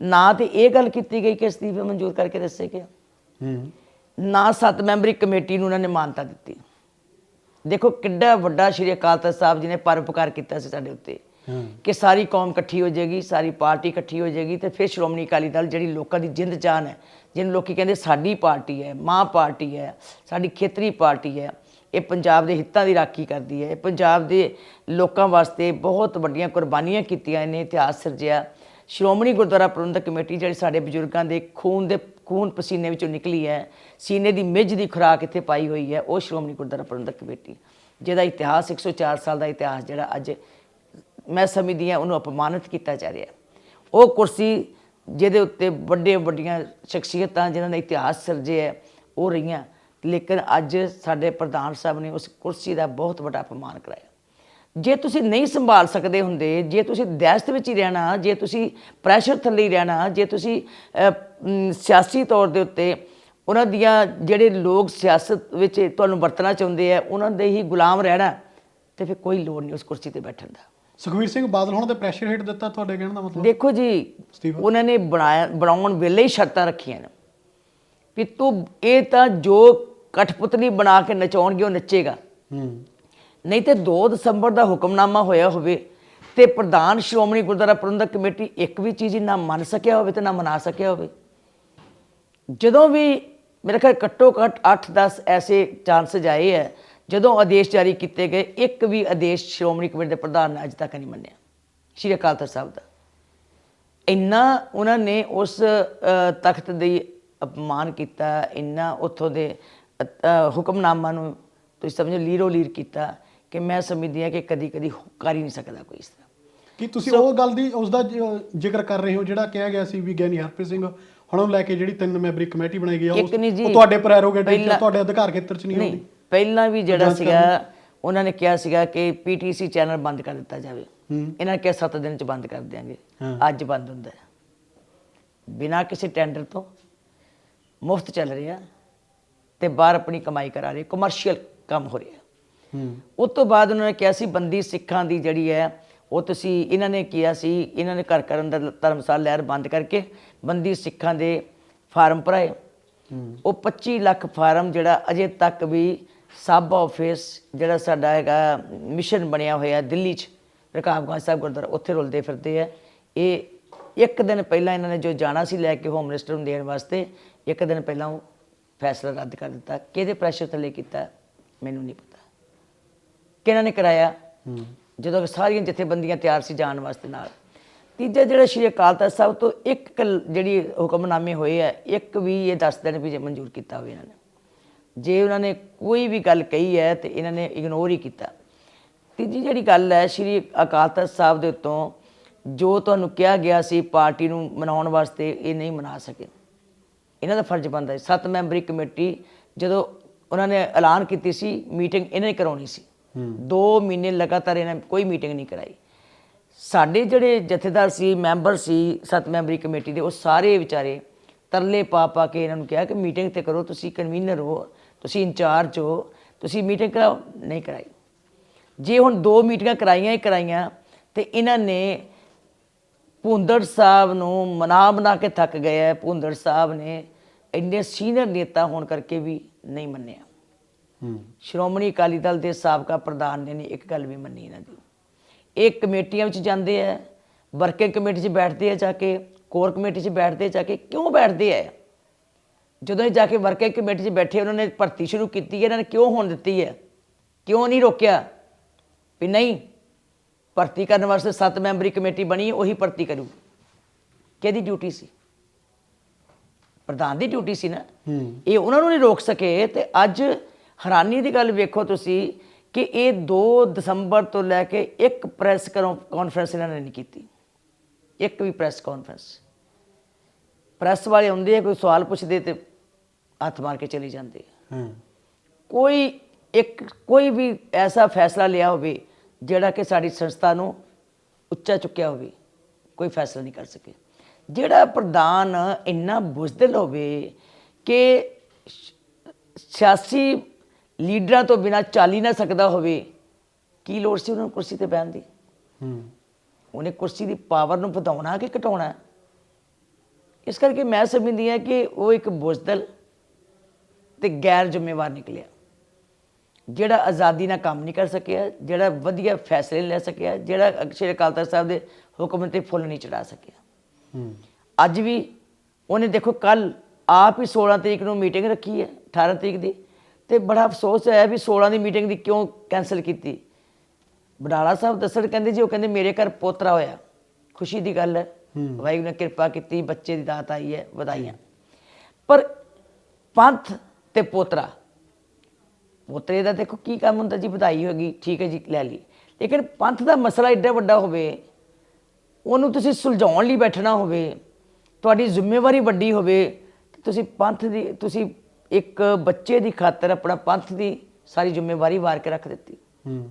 ਨਾ ਤੇ ਇਹ ਗੱਲ ਕੀਤੀ ਗਈ ਕਿ ਅਸਤੀਫੇ ਮਨਜ਼ੂਰ ਕਰਕੇ ਦੱਸੇ ਗਿਆ ਹੂੰ। ਨਾ ਸੱਤ ਮੈਂਬਰੀ ਕਮੇਟੀ ਨੂੰ ਉਹਨਾਂ ਨੇ ਮਾਨਤਾ ਦਿੱਤੀ। ਦੇਖੋ ਕਿੱਡਾ ਵੱਡਾ ਸ਼੍ਰੀ ਅਕਾਲ ਤਖਤ ਸਾਹਿਬ ਜੀ ਨੇ ਪਰਉਪਕਾਰ ਕੀਤਾ ਸੀ ਸਾਡੇ ਉੱਤੇ। ਕਿ ਸਾਰੀ ਕੌਮ ਇਕੱਠੀ ਹੋ ਜਾਏਗੀ ਸਾਰੀ ਪਾਰਟੀ ਇਕੱਠੀ ਹੋ ਜਾਏਗੀ ਤੇ ਫਿਰ ਸ਼੍ਰੋਮਣੀ ਅਕਾਲੀ ਦਲ ਜਿਹੜੀ ਲੋਕਾਂ ਦੀ ਜਿੰਦ ਜਾਨ ਹੈ ਜਿਹਨੂੰ ਲੋਕੀ ਕਹਿੰਦੇ ਸਾਡੀ ਪਾਰਟੀ ਹੈ ਮਾਂ ਪਾਰਟੀ ਹੈ ਸਾਡੀ ਖੇਤਰੀ ਪਾਰਟੀ ਹੈ ਇਹ ਪੰਜਾਬ ਦੇ ਹਿੱਤਾਂ ਦੀ ਰਾਖੀ ਕਰਦੀ ਹੈ। ਇਹ ਪੰਜਾਬ ਦੇ ਲੋਕਾਂ ਵਾਸਤੇ ਬਹੁਤ ਵੱਡੀਆਂ ਕੁਰਬਾਨੀਆਂ ਕੀਤੀਆਂ ਇਹਨੇ ਇਤਿਹਾਸ ਸਿਰਜਿਆ। ਸ਼੍ਰੋਮਣੀ ਗੁਰਦੁਆਰਾ ਪ੍ਰਬੰਧਕ ਕਮੇਟੀ ਜਿਹੜੀ ਸਾਡੇ ਬਜ਼ੁਰਗਾਂ ਦੇ ਖੂਨ ਦੇ ਖੂਨ ਪਸੀਨੇ ਵਿੱਚੋਂ ਨਿਕਲੀ ਹੈ ਸੀਨੇ ਦੀ ਮਿੱਝ ਦੀ ਖੁਰਾਕ ਇੱਥੇ ਪਾਈ ਹੋਈ ਹੈ ਉਹ ਸ਼੍ਰੋਮਣੀ ਗੁਰਦੁਆਰਾ ਪ੍ਰਬੰਧਕ ਕਮੇਟੀ। ਜਿਹਦਾ ਇਤਿਹਾਸ 104 ਸਾਲ ਦਾ ਇਤਿਹਾਸ ਜਿਹੜਾ ਅੱਜ ਮੈਂ ਸਮਝਦੀ ਹਾਂ ਉਹਨੂੰ ਅਪਮਾਨਿਤ ਕੀਤਾ ਜਾ ਰਿਹਾ ਉਹ ਕੁਰਸੀ ਜਿਹਦੇ ਉੱਤੇ ਵੱਡੇ ਵੱਡੀਆਂ ਸ਼ਖਸੀਅਤਾਂ ਜਿਨ੍ਹਾਂ ਨੇ ਇਤਿਹਾਸ ਸਿਰਜਿਆ ਹੈ, ਉਹ ਰਹੀਆਂ। ਲੇਕਿਨ ਅੱਜ ਸਾਡੇ ਪ੍ਰਧਾਨ ਸਾਹਿਬ ਨੇ ਉਸ ਕੁਰਸੀ ਦਾ ਬਹੁਤ ਵੱਡਾ ਅਪਮਾਨ ਕਰਾਇਆ। ਜੇ ਤੁਸੀਂ ਨਹੀਂ ਸੰਭਾਲ ਸਕਦੇ ਹੁੰਦੇ ਜੇ ਤੁਸੀਂ ਦਹਿਸ਼ਤ ਵਿੱਚ ਹੀ ਰਹਿਣਾ ਜੇ ਤੁਸੀਂ ਪ੍ਰੈਸ਼ਰ ਥੱਲੇ ਹੀ ਰਹਿਣਾ ਜੇ ਤੁਸੀਂ ਸਿਆਸੀ ਤੌਰ ਦੇ ਉੱਤੇ ਉਹਨਾਂ ਦੀਆਂ ਜਿਹੜੇ ਲੋਕ ਸਿਆਸਤ ਵਿੱਚ ਤੁਹਾਨੂੰ ਵਰਤਣਾ ਚਾਹੁੰਦੇ ਆ ਉਹਨਾਂ ਦੇ ਹੀ ਗੁਲਾਮ ਰਹਿਣਾ ਤੇ ਫਿਰ ਕੋਈ ਲੋੜ ਨਹੀਂ ਉਸ ਕੁਰਸੀ ਤੇ ਬੈਠਣ ਦਾ। ਸੁਖਵੀਰ ਸਿੰਘ ਬਾਦਲ ਹੁਣ ਤੇ ਪ੍ਰੈਸ਼ਰ ਹੇਠ ਦਿੱਤਾ ਤੁਹਾਡੇ ਕਹਿਣ ਦਾ ਮਤਲਬ? ਦੇਖੋ ਜੀ। ਉਹਨਾਂ ਨੇ ਬਣਾਇਆ ਬਣਾਉਣ ਵੇਲੇ ਹੀ ਸ਼ਰਤਾਂ ਰੱਖੀਆਂ ਨੇ ਵੀ ਤੂੰ ਇਹ ਤਾਂ ਜੋ ਕਠਪੁਤਲੀ ਬਣਾ ਕੇ ਨਚਾਉਣਗੇ ਉਹ ਨੱਚੇਗਾ। ਹੂੰ। ਨਹੀਂ ਤੇ 2 ਦਸੰਬਰ ਦਾ ਹੁਕਮਨਾਮਾ ਹੋਇਆ ਹੋਵੇ ਤੇ ਪ੍ਰਧਾਨ ਸ਼੍ਰੋਮਣੀ ਗੁਰਦੁਆਰਾ ਪ੍ਰਬੰਧਕ ਕਮੇਟੀ ਇੱਕ ਵੀ ਚੀਜ਼ ਨਾ ਮੰਨ ਸਕਿਆ ਹੋਵੇ ਤੇ ਨਾ ਮਨਾ ਸਕਿਆ ਹੋਵੇ। ਜਦੋਂ ਵੀ ਮੇਰੇ ਖਿਆਲ ਘੱਟੋ ਘੱਟ 8-10 ਐਸੇ ਚਾਂਸਸ ਆਏ ਹੈ, ਜਦੋਂ ਆਦੇਸ਼ ਜਾਰੀ ਕੀਤੇ ਗਏ, ਇੱਕ ਵੀ ਆਦੇਸ਼ ਸ਼੍ਰੋਮਣੀ ਕਮੇਟੀ ਦੇ ਪ੍ਰਧਾਨ ਨੇ ਅੱਜ ਤੱਕ ਨਹੀਂ ਮੰਨਿਆ। ਸ਼੍ਰੀ ਅਕਾਲ ਤਖਤ ਸਾਹਿਬ ਦਾ। ਇੰਨਾ ਉਹਨਾਂ ਨੇ ਉਸ ਤਖਤ ਦੀ ਅਪਮਾਨ ਕੀਤਾ, ਇੰਨਾ ਉੱਥੋਂ ਦੇ ਹੁਕਮਨਾਮਾ ਨੂੰ ਤੁਸੀਂ ਸਮਝੋ ਲੀਰੋ ਲੀਰ ਕੀਤਾ। ਕਿ ਮੈਂ ਸਮਝਦੀ ਹਾਂ ਕਿ ਕਦੀ ਕਦੀ ਕਰ ਹੀ ਨਹੀਂ ਸਕਦਾ ਕੋਈ ਇਸ ਤਰ੍ਹਾਂ। ਕੀ ਤੁਸੀਂ ਉਹ ਗੱਲ ਦੀ ਉਸ ਦਾ ਜ਼ਿਕਰ ਕਰ ਰਹੇ ਹੋ ਜਿਹੜਾ ਕਿਹਾ ਗਿਆ ਸੀ ਵੀ ਗਿਆਨੀ ਹਰਪ੍ਰੀਤ ਸਿੰਘ ਹੁਣ ਉਹ ਲੈ ਕੇ ਜਿਹੜੀ ਤਿੰਨ ਮੈਂਬਰੀ ਕਮੇਟੀ ਬਣਾਈ ਗਈ ਆ ਉਹ ਤੁਹਾਡੇ ਪ੍ਰੈਰੋਗੇਟਿਵ ਤੁਹਾਡੇ ਅਧਿਕਾਰ ਖੇਤਰ ਚ ਨਹੀਂ ਆਉਂਦੀ ਪਹਿਲਾਂ ਵੀ ਜਿਹੜਾ ਸੀਗਾ ਉਹਨਾਂ ਨੇ ਕਿਹਾ ਸੀਗਾ ਕਿ ਪੀਟੀਸੀ ਚੈਨਲ ਬੰਦ ਕਰ ਦਿੱਤਾ ਜਾਵੇ। ਇਹਨਾਂ ਨੇ ਕਿਹਾ 7 ਦਿਨ ਚ ਬੰਦ ਕਰ ਦਿਆਂਗੇ। ਅੱਜ ਬੰਦ ਹੁੰਦਾ ਹੈ। ਬਿਨਾਂ ਕਿਸੇ ਟੈਂਡਰ ਤੋਂ ਮੁਫਤ ਚੱਲ ਰਿਹਾ ਤੇ ਬਾਹਰ ਆਪਣੀ ਕਮਾਈ ਕਰਾ ਰਹੇ ਕਮਰਸ਼ੀਅਲ ਕੰਮ ਹੋ ਰਿਹਾ। ਉਸ ਤੋਂ ਬਾਅਦ ਉਹਨਾਂ ਨੇ ਕਿਹਾ ਸੀ ਬੰਦੀ ਸਿੱਖਾਂ ਦੀ ਜਿਹੜੀ ਹੈ ਉਹ ਤੁਸੀਂ ਇਹਨਾਂ ਨੇ ਕਿਹਾ ਸੀ ਇਹਨਾਂ ਨੇ ਘਰ ਕਰਨ ਦਾ ਧਰਮਸਾਲ ਲਹਿਰ ਬੰਦ ਕਰਕੇ ਬੰਦੀ ਸਿੱਖਾਂ ਦੇ ਫਾਰਮ ਭਰਾਏ। ਉਹ 25 ਲੱਖ ਫਾਰਮ ਜਿਹੜਾ ਅਜੇ ਤੱਕ ਵੀ ਸਬ ਆਫਿਸ ਜਿਹੜਾ ਸਾਡਾ ਹੈਗਾ ਮਿਸ਼ਨ ਬਣਿਆ ਹੋਇਆ ਦਿੱਲੀ 'ਚ ਰਕਾਬਗੰਜ ਸਾਹਿਬ ਗੁਰਦੁਆਰਾ ਉੱਥੇ ਰੁਲਦੇ ਫਿਰਦੇ ਆ। ਇਹ ਇੱਕ ਦਿਨ ਪਹਿਲਾਂ ਇਹਨਾਂ ਨੇ ਜੋ ਜਾਣਾ ਸੀ ਲੈ ਕੇ ਹੋਮ ਮਿਨਿਸਟਰ ਨੂੰ ਦੇਣ ਵਾਸਤੇ ਇੱਕ ਦਿਨ ਪਹਿਲਾਂ ਉਹ ਫੈਸਲਾ ਰੱਦ ਕਰ ਦਿੱਤਾ। ਕਿਹਦੇ ਪ੍ਰੈਸ਼ਰ ਥੱਲੇ ਕੀਤਾ ਮੈਨੂੰ ਨਹੀਂ ਪਤਾ। ਕਿਹਨਾਂ ਨੇ ਕਰਾਇਆ? ਜਦੋਂ ਸਾਰੀਆਂ ਜਥੇਬੰਦੀਆਂ ਤਿਆਰ ਸੀ ਜਾਣ ਵਾਸਤੇ ਨਾਲ। ਤੀਜਾ ਜਿਹੜਾ ਸ਼੍ਰੀ ਅਕਾਲ ਤਖਤ ਸਾਹਿਬ ਤੋਂ ਇੱਕ ਜਿਹੜੀ ਹੁਕਮਨਾਮੇ ਹੋਏ ਆ ਇੱਕ ਵੀ ਇਹ ਦੱਸ ਦੇਣ ਵੀ ਜੇ ਮਨਜ਼ੂਰ ਕੀਤਾ ਹੋਵੇ ਇਹਨਾਂ ਨੇ। ਜੇ ਉਹਨਾਂ ਨੇ ਕੋਈ ਵੀ ਗੱਲ ਕਹੀ ਹੈ ਤੇ ਇਹਨਾਂ ਨੇ ਇਗਨੋਰ ਹੀ ਕੀਤਾ। ਤੀਜੀ ਜਿਹੜੀ ਗੱਲ ਹੈ ਸ਼੍ਰੀ ਅਕਾਲ ਤਖਤ ਸਾਹਿਬ ਦੇ ਉੱਤੋਂ ਜੋ ਤੁਹਾਨੂੰ ਕਿਹਾ ਗਿਆ ਸੀ ਪਾਰਟੀ ਨੂੰ ਮਨਾਉਣ ਵਾਸਤੇ ਇਹ ਨਹੀਂ ਮਨਾ ਸਕੇ। ਇਹਨਾਂ ਦਾ ਫਰਜ਼ ਬਣਦਾ ਹੈ। ਸੱਤ ਮੈਂਬਰੀ ਕਮੇਟੀ ਜਦੋਂ ਉਹਨਾਂ ਨੇ ਐਲਾਨ ਕੀਤੀ ਸੀ ਮੀਟਿੰਗ ਇਹਨਾਂ ਨੇ ਕਰਾਉਣੀ ਸੀ। 2 ਮਹੀਨੇ ਲਗਾਤਾਰ ਇਹਨਾਂ ਕੋਈ ਮੀਟਿੰਗ ਨਹੀਂ ਕਰਾਈ। ਸਾਡੇ ਜਿਹੜੇ ਜਥੇਦਾਰ ਸੀ, ਮੈਂਬਰ ਸੀ, ਸੱਤ ਮੈਂਬਰੀ ਕਮੇਟੀ ਦੇ, ਉਹ ਸਾਰੇ ਵਿਚਾਰੇ ਤਰਲੇ ਪਾ ਪਾ ਕੇ ਇਹਨਾਂ ਨੂੰ ਕਿਹਾ ਕਿ ਮੀਟਿੰਗ ਤੇ ਕਰੋ, ਤੁਸੀਂ ਕਨਵੀਨਰ ਹੋ, ਤੁਸੀਂ ਇੰਚਾਰਜ ਹੋ, ਤੁਸੀਂ ਮੀਟਿੰਗ ਕਰਾਓ। ਨਹੀਂ ਕਰਾਈ। ਜੇ ਹੁਣ ਦੋ ਮੀਟਿੰਗਾਂ ਕਰਾਈਆਂ ਹੀ ਕਰਾਈਆਂ ਤੇ ਇਹਨਾਂ ਨੇ ਭੁੰਦੜ ਸਾਹਿਬ ਨੂੰ ਮਨਾ ਬਣਾ ਕੇ ਥੱਕ ਗਏ ਹੈ। ਭੁੰਦੜ ਸਾਹਿਬ ਨੇ ਇੰਨੇ ਸੀਨੀਅਰ ਨੇਤਾ ਹੋਣ ਕਰਕੇ ਵੀ ਨਹੀਂ ਮੰਨਿਆ। ਸ਼੍ਰੋਮਣੀ ਅਕਾਲੀ ਦਲ ਦੇ ਸਾਬਕਾ ਪ੍ਰਧਾਨ ਨੇ ਨਹੀਂ ਇੱਕ ਗੱਲ ਵੀ ਮੰਨੀ ਇਹਨਾਂ ਦੀ। ਇਹ ਕਮੇਟੀਆਂ ਵਿੱਚ ਜਾਂਦੇ ਆ ਵਰਕਿੰਗ ਕਮੇਟੀ 'ਚ ਬੈਠਦੇ ਆ ਜਾ ਕੇ ਕੋਰ ਕਮੇਟੀ 'ਚ ਬੈਠਦੇ ਆ ਜਾ ਕੇ ਕਿਉਂ ਬੈਠਦੇ ਆ? ਜਦੋਂ ਇਹ ਜਾ ਕੇ ਵਰਕਿੰਗ ਕਮੇਟੀ 'ਚ ਬੈਠੇ ਉਹਨਾਂ ਨੇ ਭਰਤੀ ਸ਼ੁਰੂ ਕੀਤੀ ਹੈ ਇਹਨਾਂ ਨੇ ਕਿਉਂ ਹੋਣ ਦਿੱਤੀ ਹੈ? ਕਿਉਂ ਨਹੀਂ ਰੋਕਿਆ? ਵੀ ਨਹੀਂ ਭਰਤੀ ਕਰਨ ਵਾਸਤੇ ਸੱਤ ਮੈਂਬਰੀ ਕਮੇਟੀ ਬਣੀ ਹੈ, ਉਹੀ ਭਰਤੀ ਕਰੂ। ਕਿਹਦੀ ਡਿਊਟੀ ਸੀ? ਪ੍ਰਧਾਨ ਦੀ ਡਿਊਟੀ ਸੀ ਨਾ। ਇਹ ਉਹਨਾਂ ਨੂੰ ਨਹੀਂ ਰੋਕ ਸਕੇ ਤੇ ਅੱਜ ਹੈਰਾਨੀ ਦੀ ਗੱਲ ਵੇਖੋ ਤੁਸੀਂ ਕਿ ਇਹ 2 ਦਸੰਬਰ ਤੋਂ ਲੈ ਕੇ ਇੱਕ ਪ੍ਰੈਸ ਕਾਨਫਰੰਸ ਇਹਨਾਂ ਨੇ ਨਹੀਂ ਕੀਤੀ। ਇੱਕ ਵੀ ਪ੍ਰੈਸ ਕਾਨਫਰੰਸ ਪ੍ਰੈਸ ਵਾਲੇ ਹੁੰਦੇ ਆ ਕੋਈ ਸਵਾਲ ਪੁੱਛਦੇ ਤੇ ਹੱਥ ਮਾਰ ਕੇ ਚਲੇ ਜਾਂਦੇ ਹੂੰ। ਕੋਈ ਇੱਕ ਕੋਈ ਵੀ ਐਸਾ ਫੈਸਲਾ ਲਿਆ ਹੋਵੇ ਜਿਹੜਾ ਕਿ ਸਾਡੀ ਸੰਸਥਾ ਨੂੰ ਉੱਚਾ ਚੁੱਕਿਆ ਹੋਵੇ ਕੋਈ ਫੈਸਲਾ ਨਹੀਂ ਕਰ ਸਕੇ। ਜਿਹੜਾ ਪ੍ਰਧਾਨ ਇੰਨਾ ਬੁਜ਼ਦਿਲ ਹੋਵੇ ਕਿ ਸਿਆਸੀ ਲੀਡਰਾਂ ਤੋਂ ਬਿਨਾ ਚੱਲ ਹੀ ਨਾ ਸਕਦਾ ਹੋਵੇ ਕੀ ਲੋੜ ਸੀ ਉਹਨਾਂ ਨੂੰ ਕੁਰਸੀ ਤੇ ਬਹਿਣ ਦੀ? ਹੂੰ। ਉਹਨੇ ਕੁਰਸੀ ਦੀ ਪਾਵਰ ਨੂੰ ਵਧਾਉਣਾ ਕਿ ਘਟਾਉਣਾ? ਇਸ ਕਰਕੇ ਮੈਂ ਸਮਝਦੀ ਹਾਂ ਕਿ ਉਹ ਇੱਕ ਬੁਜ਼ਦਲ ਤੇ ਗੈਰ ਜ਼ਿੰਮੇਵਾਰ ਨਿਕਲਿਆ। ਜਿਹੜਾ ਆਜ਼ਾਦੀ ਨਾਲ ਕੰਮ ਨਹੀਂ ਕਰ ਸਕਿਆ ਜਿਹੜਾ ਵਧੀਆ ਫੈਸਲੇ ਲੈ ਸਕਿਆ ਜਿਹੜਾ ਸ਼੍ਰੀ ਅਕਾਲ ਤਖਤ ਸਾਹਿਬ ਦੇ ਹੁਕਮ ਤੇ ਫੁੱਲ ਨਹੀਂ ਚੜਾ ਸਕਿਆ। ਹੂੰ। ਅੱਜ ਵੀ ਉਹਨੇ ਦੇਖੋ ਕੱਲ ਆਪ ਹੀ 16 ਤਰੀਕ ਨੂੰ ਮੀਟਿੰਗ ਰੱਖੀ ਹੈ 18 ਤਰੀਕ ਦੀ। ਤੇ ਬੜਾ ਅਫਸੋਸ ਹੋਇਆ ਵੀ 16 ਦੀ ਮੀਟਿੰਗ ਦੀ ਕਿਉਂ ਕੈਨਸਲ ਕੀਤੀ। ਬਡਾਲਾ ਸਾਹਿਬ ਦੱਸਣ ਕਹਿੰਦੇ ਜੀ ਉਹ ਕਹਿੰਦੇ ਮੇਰੇ ਘਰ ਪੋਤਰਾ ਹੋਇਆ। ਖੁਸ਼ੀ ਦੀ ਗੱਲ ਹੈ। ਵਾਹਿਗੁਰੂ ਨੇ ਕਿਰਪਾ ਕੀਤੀ ਬੱਚੇ ਦੀ ਦਾਤ ਆਈ ਹੈ ਵਧਾਈਆਂ। ਪਰ ਪੰਥ ਤੇ ਪੋਤਰਾ। ਪੋਤਰੇ ਦਾ ਦੇਖੋ ਕੀ ਕੰਮ ਹੁੰਦਾ ਜੀ ਵਧਾਈ ਹੋ ਗਈ ਠੀਕ ਹੈ ਜੀ ਲੈ ਲਈ। ਲੇਕਿਨ ਪੰਥ ਦਾ ਮਸਲਾ ਏਡਾ ਵੱਡਾ ਹੋਵੇ ਉਹਨੂੰ ਤੁਸੀਂ ਸੁਲਝਾਉਣ ਲਈ ਬੈਠਣਾ ਹੋਵੇ ਤੁਹਾਡੀ ਜ਼ਿੰਮੇਵਾਰੀ ਵੱਡੀ ਹੋਵੇ ਤੁਸੀਂ ਪੰਥ ਦੀ ਤੁਸੀਂ ਇੱਕ ਬੱਚੇ ਦੀ ਖਾਤਰ ਆਪਣਾ ਪੰਥ ਦੀ ਸਾਰੀ ਜ਼ਿੰਮੇਵਾਰੀ ਵਾਰ ਕੇ ਰੱਖ ਦਿੱਤੀ। ਹੂੰ।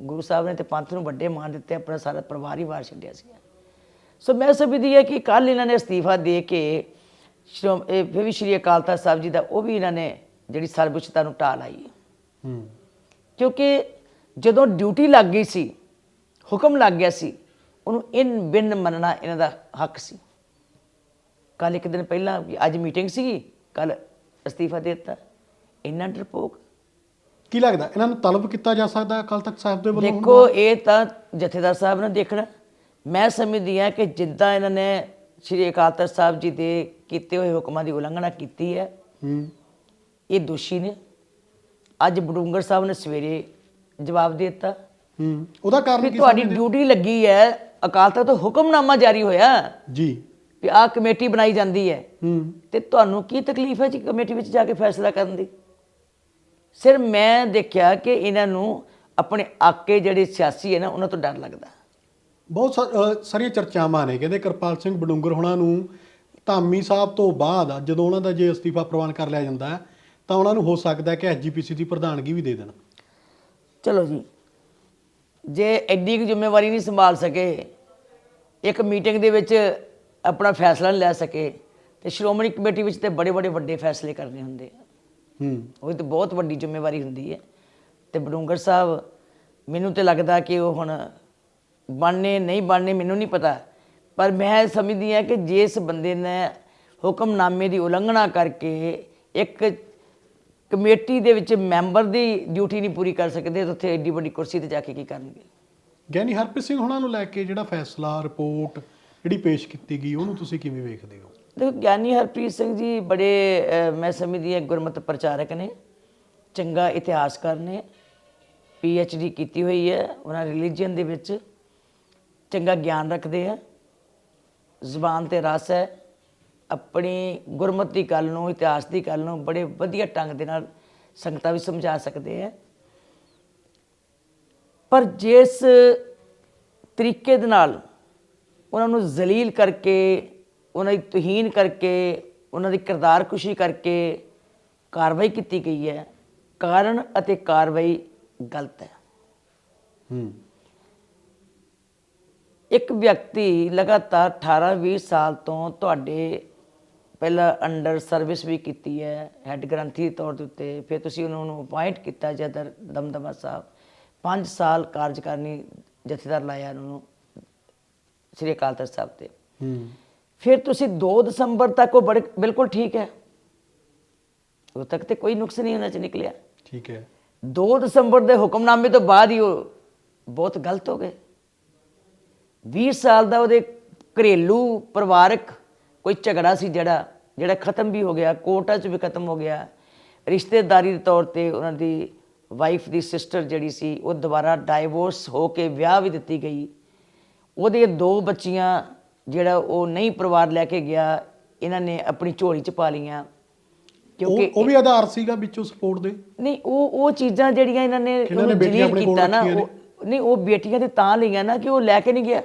ਗੁਰੂ ਸਾਹਿਬ ਨੇ ਤੇ ਪੰਥ ਨੂੰ ਵੱਡੇ ਮਾਨ ਦਿੱਤੇ ਆਪਣਾ ਸਾਰਾ ਪਰਿਵਾਰ ਹੀ ਵਾਰ ਛੱਡਿਆ ਸੀ ਸੋ ਮੈਂ ਸਮਝਦੀ ਹੈ ਕਿ ਕੱਲ ਇਹਨਾਂ ਨੇ ਅਸਤੀਫਾ ਦੇ ਕੇ ਸ਼੍ਰੋਮ- ਇਹ ਫਿਰ ਵੀ ਸ਼੍ਰੀ ਅਕਾਲ ਤਖਤ ਸਾਹਿਬ ਜੀ ਦਾ ਉਹ ਵੀ ਇਹਨਾਂ ਨੇ ਜਿਹੜੀ ਸਰਬਉੱਚਤਾ ਨੂੰ ਢਾਹ ਲਾਈ ਹੈ। ਕਿਉਂਕਿ ਜਦੋਂ ਡਿਊਟੀ ਲੱਗ ਗਈ ਸੀ ਹੁਕਮ ਲੱਗ ਗਿਆ ਸੀ ਉਹਨੂੰ ਇਨ ਬਿਨ ਮੰਨਣਾ ਇਹਨਾਂ ਦਾ ਹੱਕ ਸੀ। ਕੱਲ ਇੱਕ ਦਿਨ ਪਹਿਲਾਂ ਅੱਜ ਮੀਟਿੰਗ ਸੀ ਕੱਲ ਅਸਤੀਫਾ ਦਿੱਤਾ। ਇੰਨਾ ਡਰਪੋਕ ਕੀ ਲੱਗਦਾ ਇਹਨਾਂ ਨੂੰ ਤਲਬ ਕੀਤਾ ਜਾ ਸਕਦਾ ਅਕਾਲ ਤਖਤ ਸਾਹਿਬ ਦੇ ਵੱਲੋਂ? ਦੇਖੋ ਇਹ ਤਾਂ ਜਥੇਦਾਰ ਸਾਹਿਬ ਨੇ ਦੇਖਣਾ। ਮੈਂ ਸਮਝਦੀ ਹਾਂ ਕਿ ਜਿੱਦਾਂ ਇਹਨਾਂ ਨੇ ਸ਼੍ਰੀ ਅਕਾਲ ਤਖਤ ਸਾਹਿਬ ਜੀ ਦੇ ਕੀਤੇ ਹੋਏ ਹੁਕਮਾਂ ਦੀ ਉਲੰਘਣਾ ਕੀਤੀ ਹੈ ਹੂੰ। ਇਹ ਦੋਸ਼ੀ ਨੇ। ਅੱਜ ਬਡੂੰਗਰ ਸਾਹਿਬ ਨੇ ਸਵੇਰੇ ਜਵਾਬ ਦੇ ਦਿੱਤਾ। ਹੂੰ। ਉਹਦਾ ਕਾਰਨ ਕੀ ਤੁਹਾਡੀ? ਡਿਊਟੀ ਲੱਗੀ ਹੈ ਅਕਾਲ ਤਖਤ ਤੋਂ ਹੁਕਮਨਾਮਾ ਜਾਰੀ ਹੋਇਆ। ਜੀ। ਵੀ ਆਹ ਕਮੇਟੀ ਬਣਾਈ ਜਾਂਦੀ ਹੈ। ਤੇ ਤੁਹਾਨੂੰ ਕੀ ਤਕਲੀਫ ਹੈ ਜੀ ਕਮੇਟੀ ਵਿੱਚ ਜਾ ਕੇ ਫੈਸਲਾ ਕਰਨ ਦੀ? ਸਿਰ ਮੈਂ ਦੇਖਿਆ ਕਿ ਇਹਨਾਂ ਨੂੰ ਆਪਣੇ ਆਕੇ ਜਿਹੜੇ ਸਿਆਸੀ ਹੈ ਨਾ ਉਹਨਾਂ ਤੋਂ ਡਰ ਲੱਗਦਾ। ਬਹੁਤ ਸਾਰੀਆਂ ਚਰਚਾਵਾਂ ਨੇ। ਕਹਿੰਦੇ ਕਿਰਪਾਲ ਸਿੰਘ ਬਡੂੰਗਰ ਹੋਣਾ ਨੂੰ ਧਾਮੀ ਸਾਹਿਬ ਤੋਂ ਬਾਅਦ ਜਦੋਂ ਉਹਨਾਂ ਦਾ ਜੇ ਅਸਤੀਫਾ ਪ੍ਰਵਾਨ ਕਰ ਲਿਆ ਜਾਂਦਾ ਤਾਂ ਉਹਨਾਂ ਨੂੰ ਹੋ ਸਕਦਾ ਕਿ ਐਸਜੀਪੀਸੀ ਦੀ ਪ੍ਰਧਾਨਗੀ ਵੀ ਦੇ ਦੇਣ। ਚਲੋ ਜੀ। ਜੇ ਐਡੀ ਜ਼ਿੰਮੇਵਾਰੀ ਨਹੀਂ ਸੰਭਾਲ ਸਕੇ ਇੱਕ ਮੀਟਿੰਗ ਦੇ ਵਿੱਚ ਆਪਣਾ ਫੈਸਲਾ ਨਹੀਂ ਲੈ ਸਕੇ ਤੇ ਸ਼੍ਰੋਮਣੀ ਕਮੇਟੀ ਵਿੱਚ ਤੇ ਬੜੇ ਬੜੇ ਵੱਡੇ ਫੈਸਲੇ ਕਰਨੇ ਹੁੰਦੇ ਆ। ਹੂੰ। ਉਹ ਤੇ ਬਹੁਤ ਵੱਡੀ ਜ਼ਿੰਮੇਵਾਰੀ ਹੁੰਦੀ ਹੈ। ਤੇ ਬਡੂੰਗਰ ਸਾਹਿਬ ਮੈਨੂੰ ਤੇ ਲੱਗਦਾ ਕਿ ਉਹ ਹੁਣ ਬਣਨੇ ਨਹੀਂ ਬਣਨੇ ਮੈਨੂੰ ਨਹੀਂ ਪਤਾ। ਪਰ ਮੈਂ ਸਮਝਦੀ ਹਾਂ ਕਿ ਜਿਸ ਬੰਦੇ ਨੇ ਹੁਕਮਨਾਮੇ ਦੀ ਉਲੰਘਣਾ ਕਰਕੇ ਇੱਕ ਕਮੇਟੀ ਦੇ ਵਿੱਚ ਮੈਂਬਰ ਦੀ ਡਿਊਟੀ ਨਹੀਂ ਪੂਰੀ ਕਰ ਸਕਦੇ ਤਾਂ ਉੱਥੇ ਐਡੀ ਵੱਡੀ ਕੁਰਸੀ ਤੇ ਜਾ ਕੇ ਕੀ ਕਰਨਗੇ? ਗਿਆਨੀ ਹਰਪ੍ਰੀਤ ਸਿੰਘ ਹੋਣਾ ਨੂੰ ਲੈ ਕੇ ਜਿਹੜਾ ਫੈਸਲਾ ਰਿਪੋਰਟ ਜਿਹੜੀ ਪੇਸ਼ ਕੀਤੀ ਗਈ, ਉਹਨੂੰ ਤੁਸੀਂ ਕਿਵੇਂ ਵੇਖਦੇ ਹੋ? ਦੇਖੋ, ਗਿਆਨੀ ਹਰਪ੍ਰੀਤ ਸਿੰਘ ਜੀ ਬੜੇ ਮੈਂ ਸਮਝਦੀ ਹਾਂ ਗੁਰਮਤ ਪ੍ਰਚਾਰਕ ਨੇ, ਚੰਗਾ ਇਤਿਹਾਸਕਾਰ ਨੇ ਪੀ ਐਚ ਡੀ ਕੀਤੀ ਹੋਈ ਹੈ ਉਹਨਾਂ ਰਿਲੀਜੀਅਨ ਦੇ ਵਿੱਚ, ਚੰਗਾ ਗਿਆਨ ਰੱਖਦੇ ਆ, ਜ਼ੁਬਾਨ ਤੇ ਰਸ ਹੈ, ਆਪਣੀ ਗੁਰਮਤ ਦੀ ਗੱਲ ਨੂੰ, ਇਤਿਹਾਸ ਦੀ ਗੱਲ ਨੂੰ ਬੜੇ ਵਧੀਆ ਢੰਗ ਦੇ ਨਾਲ ਸੰਗਤਾਂ ਵੀ ਸਮਝਾ ਸਕਦੇ ਆ। ਪਰ ਜਿਸ ਤਰੀਕੇ ਦੇ ਨਾਲ ਉਹਨਾਂ ਨੂੰ ਜ਼ਲੀਲ ਕਰਕੇ ਉਹਨਾਂ ਦੀ ਤੋਹੀਨ ਕਰਕੇ ਉਹਨਾਂ ਦੀ ਕਿਰਦਾਰਕੁਸ਼ੀ ਕਰਕੇ ਕਾਰਵਾਈ ਕੀਤੀ ਗਈ ਹੈ। ਕਾਰਨ ਅਤੇ ਕਾਰਵਾਈ ਗਲਤ ਹੈ। ਹੂੰ। ਇੱਕ ਵਿਅਕਤੀ ਲਗਾਤਾਰ 18-20 ਸਾਲ ਤੋਂ ਤੁਹਾਡੇ ਪਹਿਲਾਂ ਅੰਡਰ ਸਰਵਿਸ ਵੀ ਕੀਤੀ ਹੈ ਹੈੱਡ ਗ੍ਰੰਥੀ ਦੇ ਤੌਰ ਦੇ ਉੱਤੇ ਫਿਰ ਤੁਸੀਂ ਉਹਨਾਂ ਨੂੰ ਅਪਾਇੰਟ ਕੀਤਾ ਜਦਰ ਦਮਦਮਾ ਸਾਹਿਬ। 5 ਸਾਲ ਕਾਰਜਕਾਰਨੀ ਜਥੇਦਾਰ ਲਾਇਆ ਉਹਨਾਂ ਨੂੰ। ਸ੍ਰੀ ਅਕਾਲ ਤਖਤ ਸਾਹਿਬ ਤੇ ਹੂੰ। ਫਿਰ ਤੁਸੀਂ 2 ਦਸੰਬਰ ਤੱਕ ਉਹ ਬਿਲਕੁਲ ਠੀਕ ਹੈ। ਉਦੋਂ ਤੱਕ ਤੇ ਕੋਈ ਨੁਕਸ ਨਹੀਂ ਉਹਨਾਂ ਚ ਨਿਕਲਿਆ। ਠੀਕ ਹੈ। 2 ਦਸੰਬਰ ਦੇ ਹੁਕਮਨਾਮੇ ਤੋਂ ਬਾਅਦ ਹੀ ਉਹ ਬਹੁਤ ਗਲਤ ਹੋ ਗਏ। 20 ਸਾਲ ਦਾ ਉਹਦੇ ਘਰੇਲੂ ਪਰਿਵਾਰਕ ਕੋਈ ਝਗੜਾ ਸੀ ਜਿਹੜਾ ਜਿਹੜਾ ਖਤਮ ਵੀ ਹੋ ਗਿਆ ਕੋਰਟਾਂ 'ਚ ਵੀ ਖਤਮ ਹੋ ਗਿਆ। ਰਿਸ਼ਤੇਦਾਰੀ ਦੇ ਤੌਰ ਤੇ ਉਹਨਾਂ ਦੀ ਵਾਈਫ ਦੀ ਸਿਸਟਰ ਜਿਹੜੀ ਸੀ ਉਹ ਦੁਬਾਰਾ ਡਾਈਵੋਰਸ ਹੋ ਕੇ ਵਿਆਹ ਵੀ ਦਿੱਤੀ ਗਈ। ਉਹਦੇ ਦੋ ਬੱਚੀਆਂ ਜਿਹੜਾ ਉਹ ਨਹੀਂ ਪਰਿਵਾਰ ਲੈ ਕੇ ਗਿਆ ਇਹਨਾਂ ਨੇ ਆਪਣੀ ਝੋਲੀ 'ਚ ਪਾ ਲੀਆਂ ਉਹ ਉਹ ਵੀ ਆਧਾਰ ਸੀਗਾ ਵਿੱਚੋਂ ਸਪੋਰਟ ਦੇ? ਨਹੀਂ ਉਹ ਉਹ ਚੀਜ਼ਾਂ ਜਿਹੜੀਆਂ ਇਹਨਾਂ ਨੇ ਜਲੀਲ ਕੀਤਾ ਨਾ ਨਹੀਂ ਉਹ ਬੇਟੀਆਂ ਤੇ ਤਾਂ ਲਈਆਂ ਨਾ ਕਿ ਉਹ ਲੈ ਕੇ ਨਹੀਂ ਗਿਆ।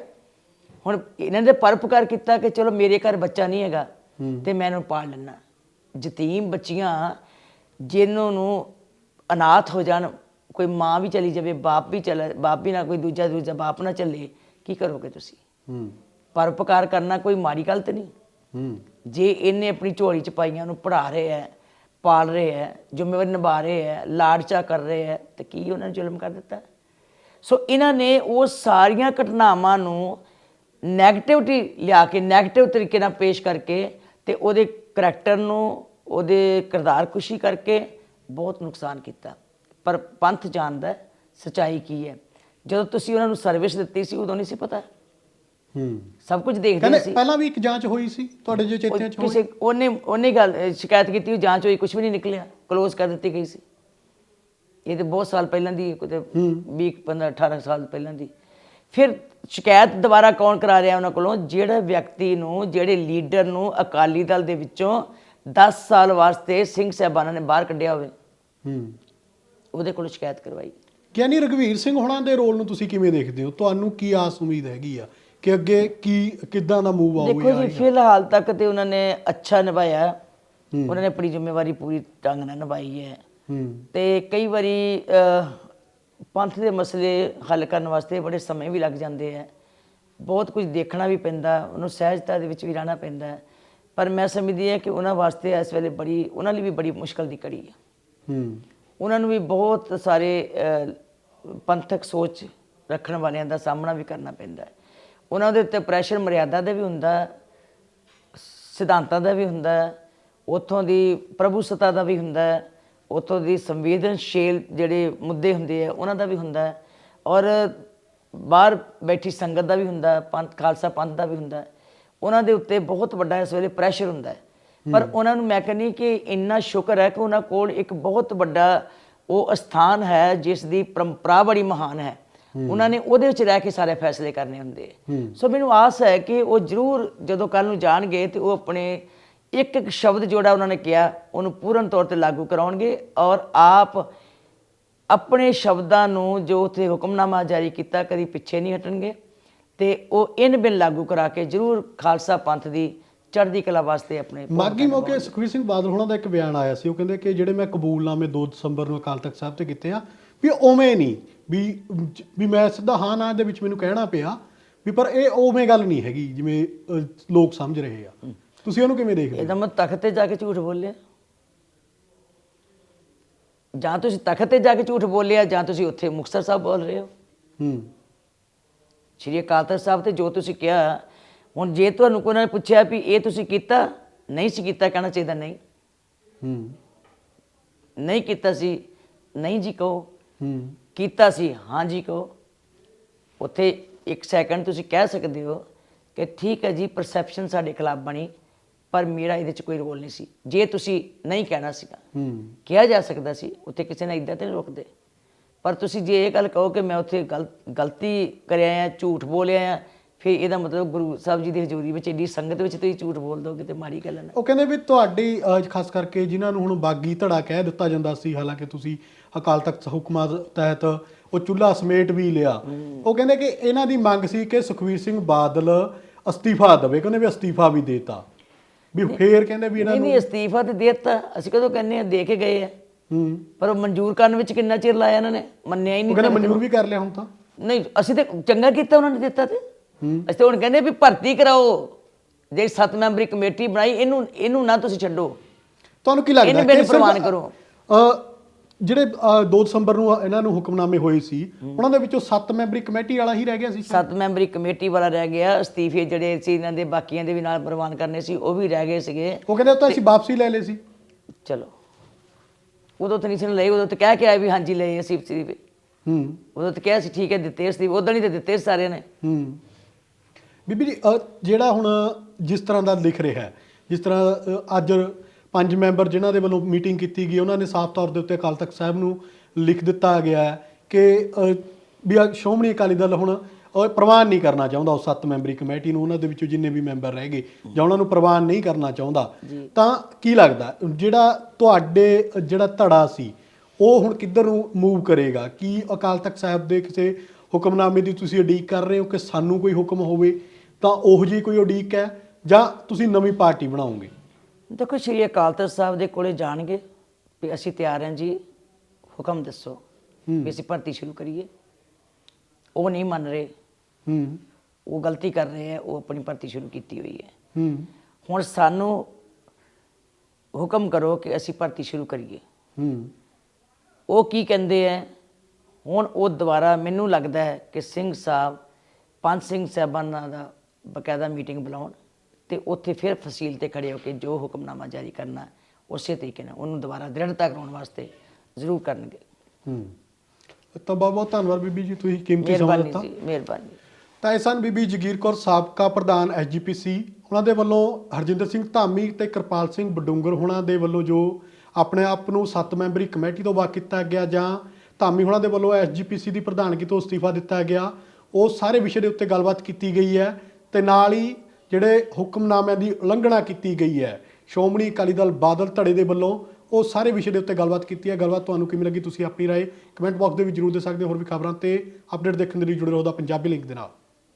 ਹੁਣ ਇਹਨਾਂ ਨੇ ਪਰਪਕਾਰ ਕੀਤਾ ਕਿ ਚਲੋ ਮੇਰੇ ਘਰ ਬੱਚਾ ਨਹੀਂ ਹੈਗਾ ਤੇ ਮੈਂ ਇਹਨੂੰ ਪਾਲ ਲੈਣਾ ਯਤੀਮ ਬੱਚੀਆਂ ਜਿਨ੍ਹਾਂ ਨੂੰ ਅਨਾਥ ਹੋ ਜਾਣ ਕੋਈ ਮਾਂ ਵੀ ਚਲੀ ਜਾਵੇ ਬਾਪ ਵੀ ਚਲੇ ਬਾਪ ਵੀ ਨਾ ਕੋਈ ਦੂਜਾ ਦੂਜਾ ਬਾਪ ਨਾ ਚੱਲੇ ਕੀ ਕਰੋਗੇ ਤੁਸੀਂ? ਹੂੰ। ਪਰਪਕਾਰ ਕਰਨਾ ਕੋਈ ਮਾੜੀ ਗੱਲ ਤੇ ਨਹੀਂ। ਹੂੰ। ਜੇ ਇਹਨੇ ਆਪਣੀ ਝੋਲੀ ਚ ਪਾਈਆਂ ਨੂੰ ਪੜਾ ਰਹੇ ਹੈ ਪਾਲ ਰਹੇ ਹੈ ਜ਼ਿੰਮੇਵਾਰੀ ਨਿਭਾ ਰਹੇ ਹੈ ਲਾੜਚਾ ਕਰ ਰਹੇ ਹੈ ਤੇ ਕੀ ਉਹਨਾਂ ਨੇ ਜ਼ੁਲਮ ਕਰ ਦਿੱਤਾ? ਸੋ ਇਹਨਾਂ ਨੇ ਉਹ ਸਾਰੀਆਂ ਘਟਨਾਵਾਂ ਨੂੰ 네ਗੇਟਿਵਿਟੀ ਲਿਆ ਕੇ 네ਗੇਟਿਵ ਤਰੀਕੇ ਨਾਲ ਪੇਸ਼ ਕਰਕੇ ਤੇ ਉਹਦੇ ਕਰੈਕਟਰ ਨੂੰ ਉਹਦੇ ਕਿਰਦਾਰ ਕੁਸ਼ੀ ਕਰਕੇ ਬਹੁਤ ਨੁਕਸਾਨ ਕੀਤਾ। ਪਰ ਪੰਥ ਜਾਣਦਾ ਸਚਾਈ ਕੀ ਹੈ ਜਦੋਂ ਤੁਸੀਂ ਉਹਨਾਂ ਨੂੰ ਸਰਵਿਸ ਦਿੱਤੀ ਸੀ ਉਦੋਂ ਨਹੀਂ ਸੀ ਪਤਾ? ਹੂੰ। ਸਭ ਕੁਝ ਦੇਖਦੇ ਸੀ। ਪਹਿਲਾਂ ਵੀ ਇੱਕ ਜਾਂਚ ਹੋਈ ਸੀ ਤੁਹਾਡੇ ਜੋ ਚੇਤਿਆਂ ਚ ਹੋਈ? ਕਿਸੇ ਉਹਨੇ ਉਹਨੇ ਗੱਲ ਸ਼ਿਕਾਇਤ ਕੀਤੀ ਉਹ ਜਾਂਚ ਹੋਈ ਕੁਝ ਵੀ ਨਹੀਂ ਨਿਕਲਿਆ। ਕਲੋਜ਼ ਕਰ ਦਿੱਤੀ ਗਈ ਸੀ। ਇਹ ਤੇ ਬਹੁਤ ਸਾਲ ਪਹਿਲਾਂ ਦੀ ਕਿਤੇ 20 15 18 ਸਾਲ ਪਹਿਲਾਂ ਦੀ। ਫਿਰ ਸ਼ਿਕਾਇਤ ਦੁਬਾਰਾ ਕੌਣ ਕਰਾ ਰਿਹਾ ਉਹਨਾਂ ਕੋਲੋਂ? ਜਿਹੜਾ ਵਿਅਕਤੀ ਨੂੰ ਜਿਹੜੇ ਲੀਡਰ ਨੂੰ ਅਕਾਲੀ ਦਲ ਦੇ ਵਿੱਚੋਂ 10 ਸਾਲ ਵਾਸਤੇ ਸਿੰਘ ਸਾਹਿਬਾਨਾਂ ਨੇ ਬਾਹਰ ਕੱਢਿਆ ਹੋਵੇ। ਹੂੰ। ਉਹਦੇ ਕੋਲੋਂ ਸ਼ਿਕਾਇਤ ਕਰਵਾਈ। ਗਿਆਨੀ ਰਗਵੀਰ ਸਿੰਘ ਹੋਣਾ ਦੇ ਰੋਲ ਨੂੰ ਤੁਸੀਂ ਕਿਵੇਂ ਦੇਖਦੇ ਹੋ? ਤੁਹਾਨੂੰ ਕੀ ਆਸ ਉਮੀਦ ਹੈਗੀ ਆ ਕਿ ਅੱਗੇ ਕੀ ਕਿੱਦਾਂ ਦਾ ਮੂਵ ਦੇਖੋ ਆਊਗਾ ਜੀ ਫਿਲਹਾਲ ਤੱਕ ਤੇ ਉਹਨਾਂ ਨੇ ਅੱਛਾ ਨਿਭਾਇਆ। ਉਹਨਾਂ ਨੇ ਆਪਣੀ ਜ਼ਿੰਮੇਵਾਰੀ ਪੂਰੀ ਢੰਗ ਨਾਲ ਨਿਭਾਈ ਹੈ। ਤੇ ਕਈ ਵਾਰੀ ਪੰਥ ਦੇ ਮਸਲੇ ਹੱਲ ਕਰਨ ਵਾਸਤੇ ਬੜੇ ਸਮੇਂ ਵੀ ਲੱਗ ਜਾਂਦੇ ਆ। ਬਹੁਤ ਕੁਝ ਦੇਖਣਾ ਵੀ ਪੈਂਦਾ ਉਹਨੂੰ ਸਹਿਜਤਾ ਦੇ ਵਿੱਚ ਵੀ ਰਹਿਣਾ ਪੈਂਦਾ। ਪਰ ਮੈਂ ਸਮਝਦੀ ਹਾਂ ਕਿ ਉਹਨਾਂ ਵਾਸਤੇ ਇਸ ਵੇਲੇ ਬੜੀ ਉਹਨਾਂ ਲਈ ਵੀ ਬੜੀ ਮੁਸ਼ਕਲ ਦੀ ਘੜੀ ਹੈ ਹੂੰ। ਉਹਨਾਂ ਨੂੰ ਵੀ ਬਹੁਤ ਸਾਰੇ ਪੰਥਕ ਸੋਚ ਰੱਖਣ ਵਾਲਿਆਂ ਦਾ ਸਾਹਮਣਾ ਵੀ ਕਰਨਾ ਪੈਂਦਾ ਹੈ। ਉਹਨਾਂ ਦੇ ਉੱਤੇ ਪ੍ਰੈਸ਼ਰ ਮਰਿਆਦਾ ਦਾ ਵੀ ਹੁੰਦਾ ਸਿਧਾਂਤਾਂ ਦਾ ਵੀ ਹੁੰਦਾ ਉੱਥੋਂ ਦੀ ਪ੍ਰਭੂ ਸੱਤਾ ਦਾ ਵੀ ਹੁੰਦਾ ਉੱਥੋਂ ਦੀ ਸੰਵੇਦਨਸ਼ੀਲ ਜਿਹੜੇ ਮੁੱਦੇ ਹੁੰਦੇ ਆ ਉਹਨਾਂ ਦਾ ਵੀ ਹੁੰਦਾ ਔਰ ਬਾਹਰ ਬੈਠੀ ਸੰਗਤ ਦਾ ਵੀ ਹੁੰਦਾ ਪੰਥ ਖਾਲਸਾ ਪੰਥ ਦਾ ਵੀ ਹੁੰਦਾ ਉਹਨਾਂ ਦੇ ਉੱਤੇ ਬਹੁਤ ਵੱਡਾ ਇਸ ਵੇਲੇ ਪ੍ਰੈਸ਼ਰ ਹੁੰਦਾ ਪਰ ਉਹਨਾਂ ਨੂੰ ਮੈਂ ਕਹਿੰਦੀ ਕਿ ਇੰਨਾ ਸ਼ੁਕਰ ਹੈ ਕਿ ਉਹਨਾਂ ਕੋਲ ਇੱਕ ਬਹੁਤ ਵੱਡਾ ਉਹ ਅਸਥਾਨ ਹੈ ਜਿਸ ਦੀ ਪਰੰਪਰਾ ਬੜੀ ਮਹਾਨ ਹੈ। ਉਹਨਾਂ ਨੇ ਉਹਦੇ ਵਿੱਚ ਰਹਿ ਕੇ ਸਾਰੇ ਫੈਸਲੇ ਕਰਨੇ ਹੁੰਦੇ। ਸੋ ਮੈਨੂੰ ਆਸ ਹੈ ਕਿ ਉਹ ਜ਼ਰੂਰ ਜਦੋਂ ਕੱਲ ਨੂੰ ਜਾਣਗੇ ਤੇ ਉਹ ਆਪਣੇ ਇੱਕ ਇੱਕ ਸ਼ਬਦ ਜਿਹੜਾ ਉਹਨਾਂ ਨੇ ਕਿਹਾ ਉਹਨੂੰ ਪੂਰਨ ਤੌਰ ਤੇ ਲਾਗੂ ਕਰਾਉਣਗੇ ਔਰ ਆਪ ਆਪਣੇ ਸ਼ਬਦਾਂ ਨੂੰ ਜੋ ਉਥੇ ਹੁਕਮਨਾਮਾ ਜਾਰੀ ਕੀਤਾ ਕਦੀ ਪਿੱਛੇ ਨਹੀਂ ਹਟਣਗੇ ਤੇ ਉਹ ਇਨ ਬਿਨ ਲਾਗੂ ਕਰਾ ਕੇ ਜ਼ਰੂਰ ਖਾਲਸਾ ਪੰਥ ਦੀ ਚੜ੍ਹਦੀ ਕਲਾ ਵਾਸਤੇ ਆਪਣੇ ਮਾਗੀ ਮੌਕੇ ਸੁਖਵੀਰ ਸਿੰਘ ਬਾਦਲ ਹੋਣਾ ਦਾ ਇੱਕ ਬਿਆਨ ਆਇਆ ਸੀ। ਉਹ ਕਹਿੰਦੇ ਕਿ ਜਿਹੜੇ ਮੈਂ ਕਬੂਲਨਾਮੇ 2 ਦਸੰਬਰ ਨੂੰ ਅਕਾਲ ਤਖਤ ਸਾਹਿਬ ਤੇ ਕੀਤੇ ਆ ਵੀ ਉਵੇਂ ਨਹੀਂ ਵੀ ਵੀ ਮੈਂ ਸਿੱਧਾ ਹਾਂ ਨਾ ਦੇ ਵਿੱਚ ਮੈਨੂੰ ਕਹਿਣਾ ਪਿਆ ਵੀ ਪਰ ਇਹ ਉਵੇਂ ਗੱਲ ਨਹੀਂ ਹੈਗੀ ਜਿਵੇਂ ਲੋਕ ਸਮਝ ਰਹੇ ਆ। ਤੁਸੀਂ ਉਹਨੂੰ ਕਿਵੇਂ ਦੇਖਦੇ ਇਹਦਾ ਮੈਂ ਤਖਤ ਤੇ ਜਾ ਕੇ ਝੂਠ ਬੋਲਿਆ। ਜਾਂ ਤੁਸੀਂ ਤਖਤ ਤੇ ਜਾ ਕੇ ਝੂਠ ਬੋਲਿਆ ਜਾਂ ਤੁਸੀਂ ਉੱਥੇ ਮੁਕਤਸਰ ਸਾਹਿਬ ਬੋਲ ਰਹੇ ਹੋ। ਹੂੰ। ਸ਼੍ਰੀ ਅਕਾਲ ਤਖਤ ਸਾਹਿਬ ਤੇ ਜੋ ਤੁਸੀਂ ਕਿਹਾ ਹੁਣ ਜੇ ਤੁਹਾਨੂੰ ਕੋਈ ਨੇ ਪੁੱਛਿਆ ਵੀ ਇਹ ਤੁਸੀਂ ਕੀਤਾ ਨਹੀਂ ਸੀ ਕੀਤਾ ਕਹਿਣਾ ਚਾਹੀਦਾ ਨਹੀਂ। ਹੂੰ। ਨਹੀਂ ਕੀਤਾ ਸੀ ਨਹੀਂ ਜੀ ਕਹੋ। ਹੂੰ। ਕੀਤਾ ਸੀ ਹਾਂ ਜੀ ਕਹੋ। ਉੱਥੇ ਇੱਕ ਸੈਕਿੰਡ ਤੁਸੀਂ ਕਹਿ ਸਕਦੇ ਹੋ ਕਿ ਠੀਕ ਹੈ ਜੀ ਪਰਸੈਪਸ਼ਨ ਸਾਡੇ ਖਿਲਾਫ ਬਣੀ ਪਰ ਮੇਰਾ ਇਹਦੇ 'ਚ ਕੋਈ ਰੋਲ ਨਹੀਂ ਸੀ। ਜੇ ਤੁਸੀਂ ਨਹੀਂ ਕਹਿਣਾ ਸੀਗਾ ਹੂੰ। ਕਿਹਾ ਜਾ ਸਕਦਾ ਸੀ ਉੱਥੇ ਕਿਸੇ ਨੇ ਇਦਾਂ ਤੇ ਨਹੀਂ ਰੋਕਦੇ। ਪਰ ਤੁਸੀਂ ਜੇ ਇਹ ਗੱਲ ਕਹੋ ਕਿ ਮੈਂ ਉੱਥੇ ਗਲ- ਗਲਤੀ ਕਰਿਆ ਆ ਝੂਠ ਬੋਲਿਆ ਆ ਫਿਰ ਇਹਦਾ ਮਤਲਬ ਗੁਰੂ ਸਾਹਿਬ ਜੀ ਦੀ ਹਜ਼ੂਰੀ ਵਿੱਚ ਏਡੀ ਸੰਗਤ ਵਿੱਚ ਤੁਸੀਂ ਝੂਠ ਬੋਲ ਦੋਗੇ ਤੇ ਮਾੜੀ ਗੱਲ ਨਾ। ਉਹ ਕਹਿੰਦੇ ਵੀ ਤੁਹਾਡੀ ਅਹ, ਖਾਸ ਕਰਕੇ ਜਿਨ੍ਹਾਂ ਨੂੰ ਹੁਣ ਬਾਗੀ ਧੜਾ ਕਹਿ ਦਿੱਤਾ ਜਾਂਦਾ ਸੀ ਹਾਲਾਂਕਿ ਤੁਸੀਂ ਅਕਾਲ ਤਖਤ ਹੁਕਮਾਂ ਤਹਿਤ ਉਹ ਚੁੱਲ੍ਹਾ ਸਮੇਟ ਵੀ ਲਿਆ। ਉਹ ਕਹਿੰਦੇ ਕਿ ਇਹਨਾਂ ਦੀ ਮੰਗ ਸੀ ਕਿ ਸੁਖਵੀਰ ਸਿੰਘ ਬਾਦਲ ਅਸਤੀਫਾ ਦੇਵੇ ਕਹਿੰਦੇ ਵੀ ਅਸਤੀਫਾ ਵੀ ਦੇਤਾ। ਵੀ ਫੇਰ ਕਹਿੰਦੇ ਵੀ ਇਹਨਾਂ ਨਹੀਂ ਨੂੰ ਨਹੀਂ ਅਸਤੀਫਾ ਤੇ ਦੇ ਦਿੱਤਾ। ਅਸੀਂ ਕਦੋਂ ਕਹਿੰਨੇ ਆ ਦੇ ਕੇ ਗਏ ਆ। ਹੂੰ। ਪਰ ਉਹ ਮਨਜ਼ੂਰ ਕਰਨ ਵਿੱਚ ਕਿੰਨਾ ਚਿਰ ਲਾਇਆ ਇਹਨਾਂ ਨੇ? ਮੰਨਿਆ ਹੀ ਉਹ ਨਹੀਂ ਕਹਿੰਦੇ ਮਨਜ਼ੂਰ ਵੀ ਕਰ ਲਿਆ ਹੁਣ ਤਾਂ। ਨਹੀਂ ਅਸੀਂ ਤੇ ਚੰਗਾ ਕੀਤਾ ਉਹਨਾਂ ਨੇ ਦਿੱਤਾ ਤੇ। ਅਸੀਂ ਹੁਣ ਕਹਿੰਦੇ ਵੀ ਭਰਤੀ ਕਰਾਓ। ਜਿਹੜੀ ਸੱਤ ਮੈਂਬਰੀ ਕਮੇਟੀ ਬਣਾਈ ਇਹਨੂੰ ਇਹਨੂੰ ਨਾ ਤੁਸੀਂ ਛੱਡੋ। ਤੁਹਾਨੂੰ ਕੀ ਲੱਗਦਾ ਇਹਨੂੰ ਮੈਨੂੰ ਪ੍ਰਵਾਨ ਕਰੋ। ਜਿਹੜੇ 2 ਦਸੰਬਰ ਨੂੰ ਇਹਨਾਂ ਨੂੰ ਹੁਕਮਨਾਮੇ ਹੋਏ ਸੀ ਉਹਨਾਂ ਦੇ ਵਿੱਚੋਂ 7 ਮੈਂਬਰੀ ਕਮੇਟੀ ਵਾਲਾ ਹੀ ਰਹਿ ਗਿਆ ਸੀ ਸੱਤ ਮੈਂਬਰੀ ਕਮੇਟੀ ਵਾਲਾ ਰਹਿ ਗਿਆ। ਅਸਤੀਫੇ ਜਿਹੜੇ ਸੀ ਇਹਨਾਂ ਦੇ ਬਾਕੀਆਂ ਦੇ ਵੀ ਨਾਲ ਪ੍ਰਵਾਨ ਕਰਨੇ ਸੀ ਉਹ ਵੀ ਰਹਿ ਗਏ ਸੀਗੇ। ਉਹ ਕਹਿੰਦੇ ਤਾਂ ਅਸੀਂ ਵਾਪਸੀ ਲੈ ਲਏ ਸੀ। ਚਲੋ। ਉਦੋਂ ਤਾਂ ਨਹੀਂ ਸੀ ਲਏ ਉਦੋਂ ਤਾਂ ਕਹਿ ਕੇ ਆਏ ਵੀ ਹਾਂਜੀ ਲਏ ਅਸੀਂ ਅਸਤੀਫੇ। ਹੂੰ। ਉਦੋਂ ਤਾਂ ਕਿਹਾ ਸੀ ਠੀਕ ਹੈ ਦਿੱਤੇ ਅਸਤੀਫੇ। ਉਦੋਂ ਨਹੀਂ ਤੇ ਦਿੱਤੇ ਸਾਰਿਆਂ ਨੇ। ਹੂੰ। ਬੀਬੀ ਜੀ ਜਿਹੜਾ ਹੁਣ ਜਿਸ ਤਰ੍ਹਾਂ ਦਾ ਲਿਖ ਰਿਹਾ ਹੈ ਜਿਸ ਤਰ੍ਹਾਂ ਅੱਜ ਪੰਜ ਮੈਂਬਰ ਜਿਨ੍ਹਾਂ ਦੇ ਵੱਲੋਂ ਮੀਟਿੰਗ ਕੀਤੀ ਗਈ ਉਹਨਾਂ ਨੇ ਸਾਫ਼ ਤੌਰ ਦੇ ਉੱਤੇ ਅਕਾਲ ਤਖਤ ਸਾਹਿਬ ਨੂੰ ਲਿਖ ਦਿੱਤਾ ਗਿਆ ਹੈ ਕਿ ਵੀ ਆਹ ਸ਼੍ਰੋਮਣੀ ਅਕਾਲੀ ਦਲ ਹੁਣ ਉਹ ਪ੍ਰਵਾਨ ਨਹੀਂ ਕਰਨਾ ਚਾਹੁੰਦਾ ਉਹ ਸੱਤ ਮੈਂਬਰੀ ਕਮੇਟੀ ਨੂੰ ਉਹਨਾਂ ਦੇ ਵਿੱਚੋਂ ਜਿੰਨੇ ਵੀ ਮੈਂਬਰ ਰਹਿ ਗਏ ਜਾਂ ਉਹਨਾਂ ਨੂੰ ਪ੍ਰਵਾਨ ਨਹੀਂ ਕਰਨਾ ਚਾਹੁੰਦਾ ਤਾਂ ਕੀ ਲੱਗਦਾ ਜਿਹੜਾ ਤੁਹਾਡੇ ਜਿਹੜਾ ਧੜਾ ਸੀ ਉਹ ਹੁਣ ਕਿੱਧਰ ਨੂੰ ਮੂਵ ਕਰੇਗਾ? ਕੀ ਅਕਾਲ ਤਖਤ ਸਾਹਿਬ ਦੇ ਕਿਸੇ ਹੁਕਮਨਾਮੇ ਦੀ ਤੁਸੀਂ ਉਡੀਕ ਕਰ ਰਹੇ ਹੋ ਕਿ ਸਾਨੂੰ ਕੋਈ ਹੁਕਮ ਹੋਵੇ? ਤਾਂ ਉਹੋ ਜੀ ਕੋਈ ਉਡੀਕ ਹੈ? ਜਾਂ ਤੁਸੀਂ ਨਵੀਂ ਪਾਰਟੀ ਬਣਾਓਗੇ? ਦੇਖੋ ਸ਼੍ਰੀ ਅਕਾਲ ਤਖਤ ਸਾਹਿਬ ਦੇ ਕੋਲੇ ਜਾਣਗੇ ਵੀ ਅਸੀਂ ਤਿਆਰ ਹਾਂ ਜੀ। ਹੁਕਮ ਦੱਸੋ ਵੀ ਅਸੀਂ ਭਰਤੀ ਸ਼ੁਰੂ ਕਰੀਏ। ਉਹ ਨਹੀਂ ਮੰਨ ਰਹੇ। ਹੂੰ। ਉਹ ਗਲਤੀ ਕਰ ਰਹੇ ਹੈ ਉਹ ਆਪਣੀ ਭਰਤੀ ਸ਼ੁਰੂ ਕੀਤੀ ਹੋਈ ਹੈ। ਹੂੰ। ਹੁਣ ਸਾਨੂੰ ਹੁਕਮ ਕਰੋ ਕਿ ਅਸੀਂ ਭਰਤੀ ਸ਼ੁਰੂ ਕਰੀਏ। ਹੂੰ। ਉਹ ਕੀ ਕਹਿੰਦੇ ਐ ਹੁਣ ਉਹ ਦੁਬਾਰਾ ਮੈਨੂੰ ਲੱਗਦਾ ਹੈ ਕਿ ਸਿੰਘ ਸਾਹਿਬ ਪੰਜ ਸਿੰਘ ਸਾਹਿਬਾਨਾਂ ਦਾ ਬਕਾਇਦਾ ਮੀਟਿੰਗ ਬੁਲਾਉਣ ਤੇ ਉੱਥੇ ਫਿਰ ਫਸੀਲ ਤੇ ਖੜੇ ਹੋ ਕੇ ਜੋ ਹੁਕਮਨਾਮਾ ਜਾਰੀ ਕਰਨਾ ਉਸੇ ਤਰੀਕੇ ਨਾਲ ਉਹਨੂੰ ਦੁਬਾਰਾ ਦ੍ਰਿੜਤਾ ਕਰਾਉਣ ਵਾਸਤੇ ਜ਼ਰੂਰ ਕਰਨਗੇ। ਹੂੰ। ਤਾਂ ਬਹੁਤ ਬਹੁਤ ਧੰਨਵਾਦ ਬੀਬੀ ਜੀ ਤੁਸੀਂ ਕੀਮਤੀ ਸਮਾਂ ਮਿਹਰਬਾਨੀ ਦਿੱਤਾ। ਜੀ ਮਿਹਰਬਾਨੀ। ਤਾਂ ਇਹ ਸਨ ਬੀਬੀ ਜਗੀਰ ਕੌਰ ਸਾਬਕਾ ਪ੍ਰਧਾਨ ਐਸਜੀਪੀਸੀ। ਉਹਨਾਂ ਦੇ ਵੱਲੋਂ ਹਰਜਿੰਦਰ ਸਿੰਘ ਧਾਮੀ ਤੇ ਕਿਰਪਾਲ ਸਿੰਘ ਬਡੂੰਗਰ ਹੁਣਾਂ ਦੇ ਵੱਲੋਂ ਜੋ ਆਪਣੇ ਆਪ ਨੂੰ ਸੱਤ ਮੈਂਬਰੀ ਕਮੇਟੀ ਤੋਂ ਵਾਕ ਕੀਤਾ ਗਿਆ ਜਾਂ ਧਾਮੀ ਹੁਣਾਂ ਦੇ ਵੱਲੋਂ ਐਸਜੀਪੀਸੀ ਦੀ ਪ੍ਰਧਾਨਗੀ ਤੋਂ ਅਸਤੀਫਾ ਦਿੱਤਾ ਗਿਆ ਉਹ ਸਾਰੇ ਵਿਸ਼ੇ ਦੇ ਉੱਤੇ ਗੱਲਬਾਤ ਕੀਤੀ ਗਈ ਹੈ। ਤੇ ਨਾਲ ਹੀ ਜਿਹੜੇ ਹੁਕਮਨਾਮਿਆਂ ਦੀ ਉਲੰਘਣਾ ਕੀਤੀ ਗਈ ਹੈ, ਸ਼੍ਰੋਮਣੀ ਅਕਾਲੀ ਦਲ ਬਾਦਲ ਧੜੇ ਦੇ ਵੱਲੋਂ ਉਹ ਸਾਰੇ ਵਿਸ਼ੇ ਦੇ ਉੱਤੇ ਗੱਲਬਾਤ ਕੀਤੀ ਹੈ। ਗੱਲਬਾਤ ਤੁਹਾਨੂੰ ਕਿਵੇਂ ਲੱਗੀ? ਤੁਸੀਂ ਆਪਣੀ ਰਾਏ ਕਮੈਂਟ ਬਾਕਸ ਦੇ ਵਿੱਚ ਜਰੂਰ ਦੇ ਸਕਦੇ ਹੋ। ਹੋਰ ਵੀ ਖਬਰਾਂ ਤੇ ਅਪਡੇਟ ਦੇਖਣ ਦੇ ਲਈ ਜੁੜੇ ਰਹੋ ਦਾ ਪੰਜਾਬੀ ਲਿੰਕ ਦੇ ਨਾਲ।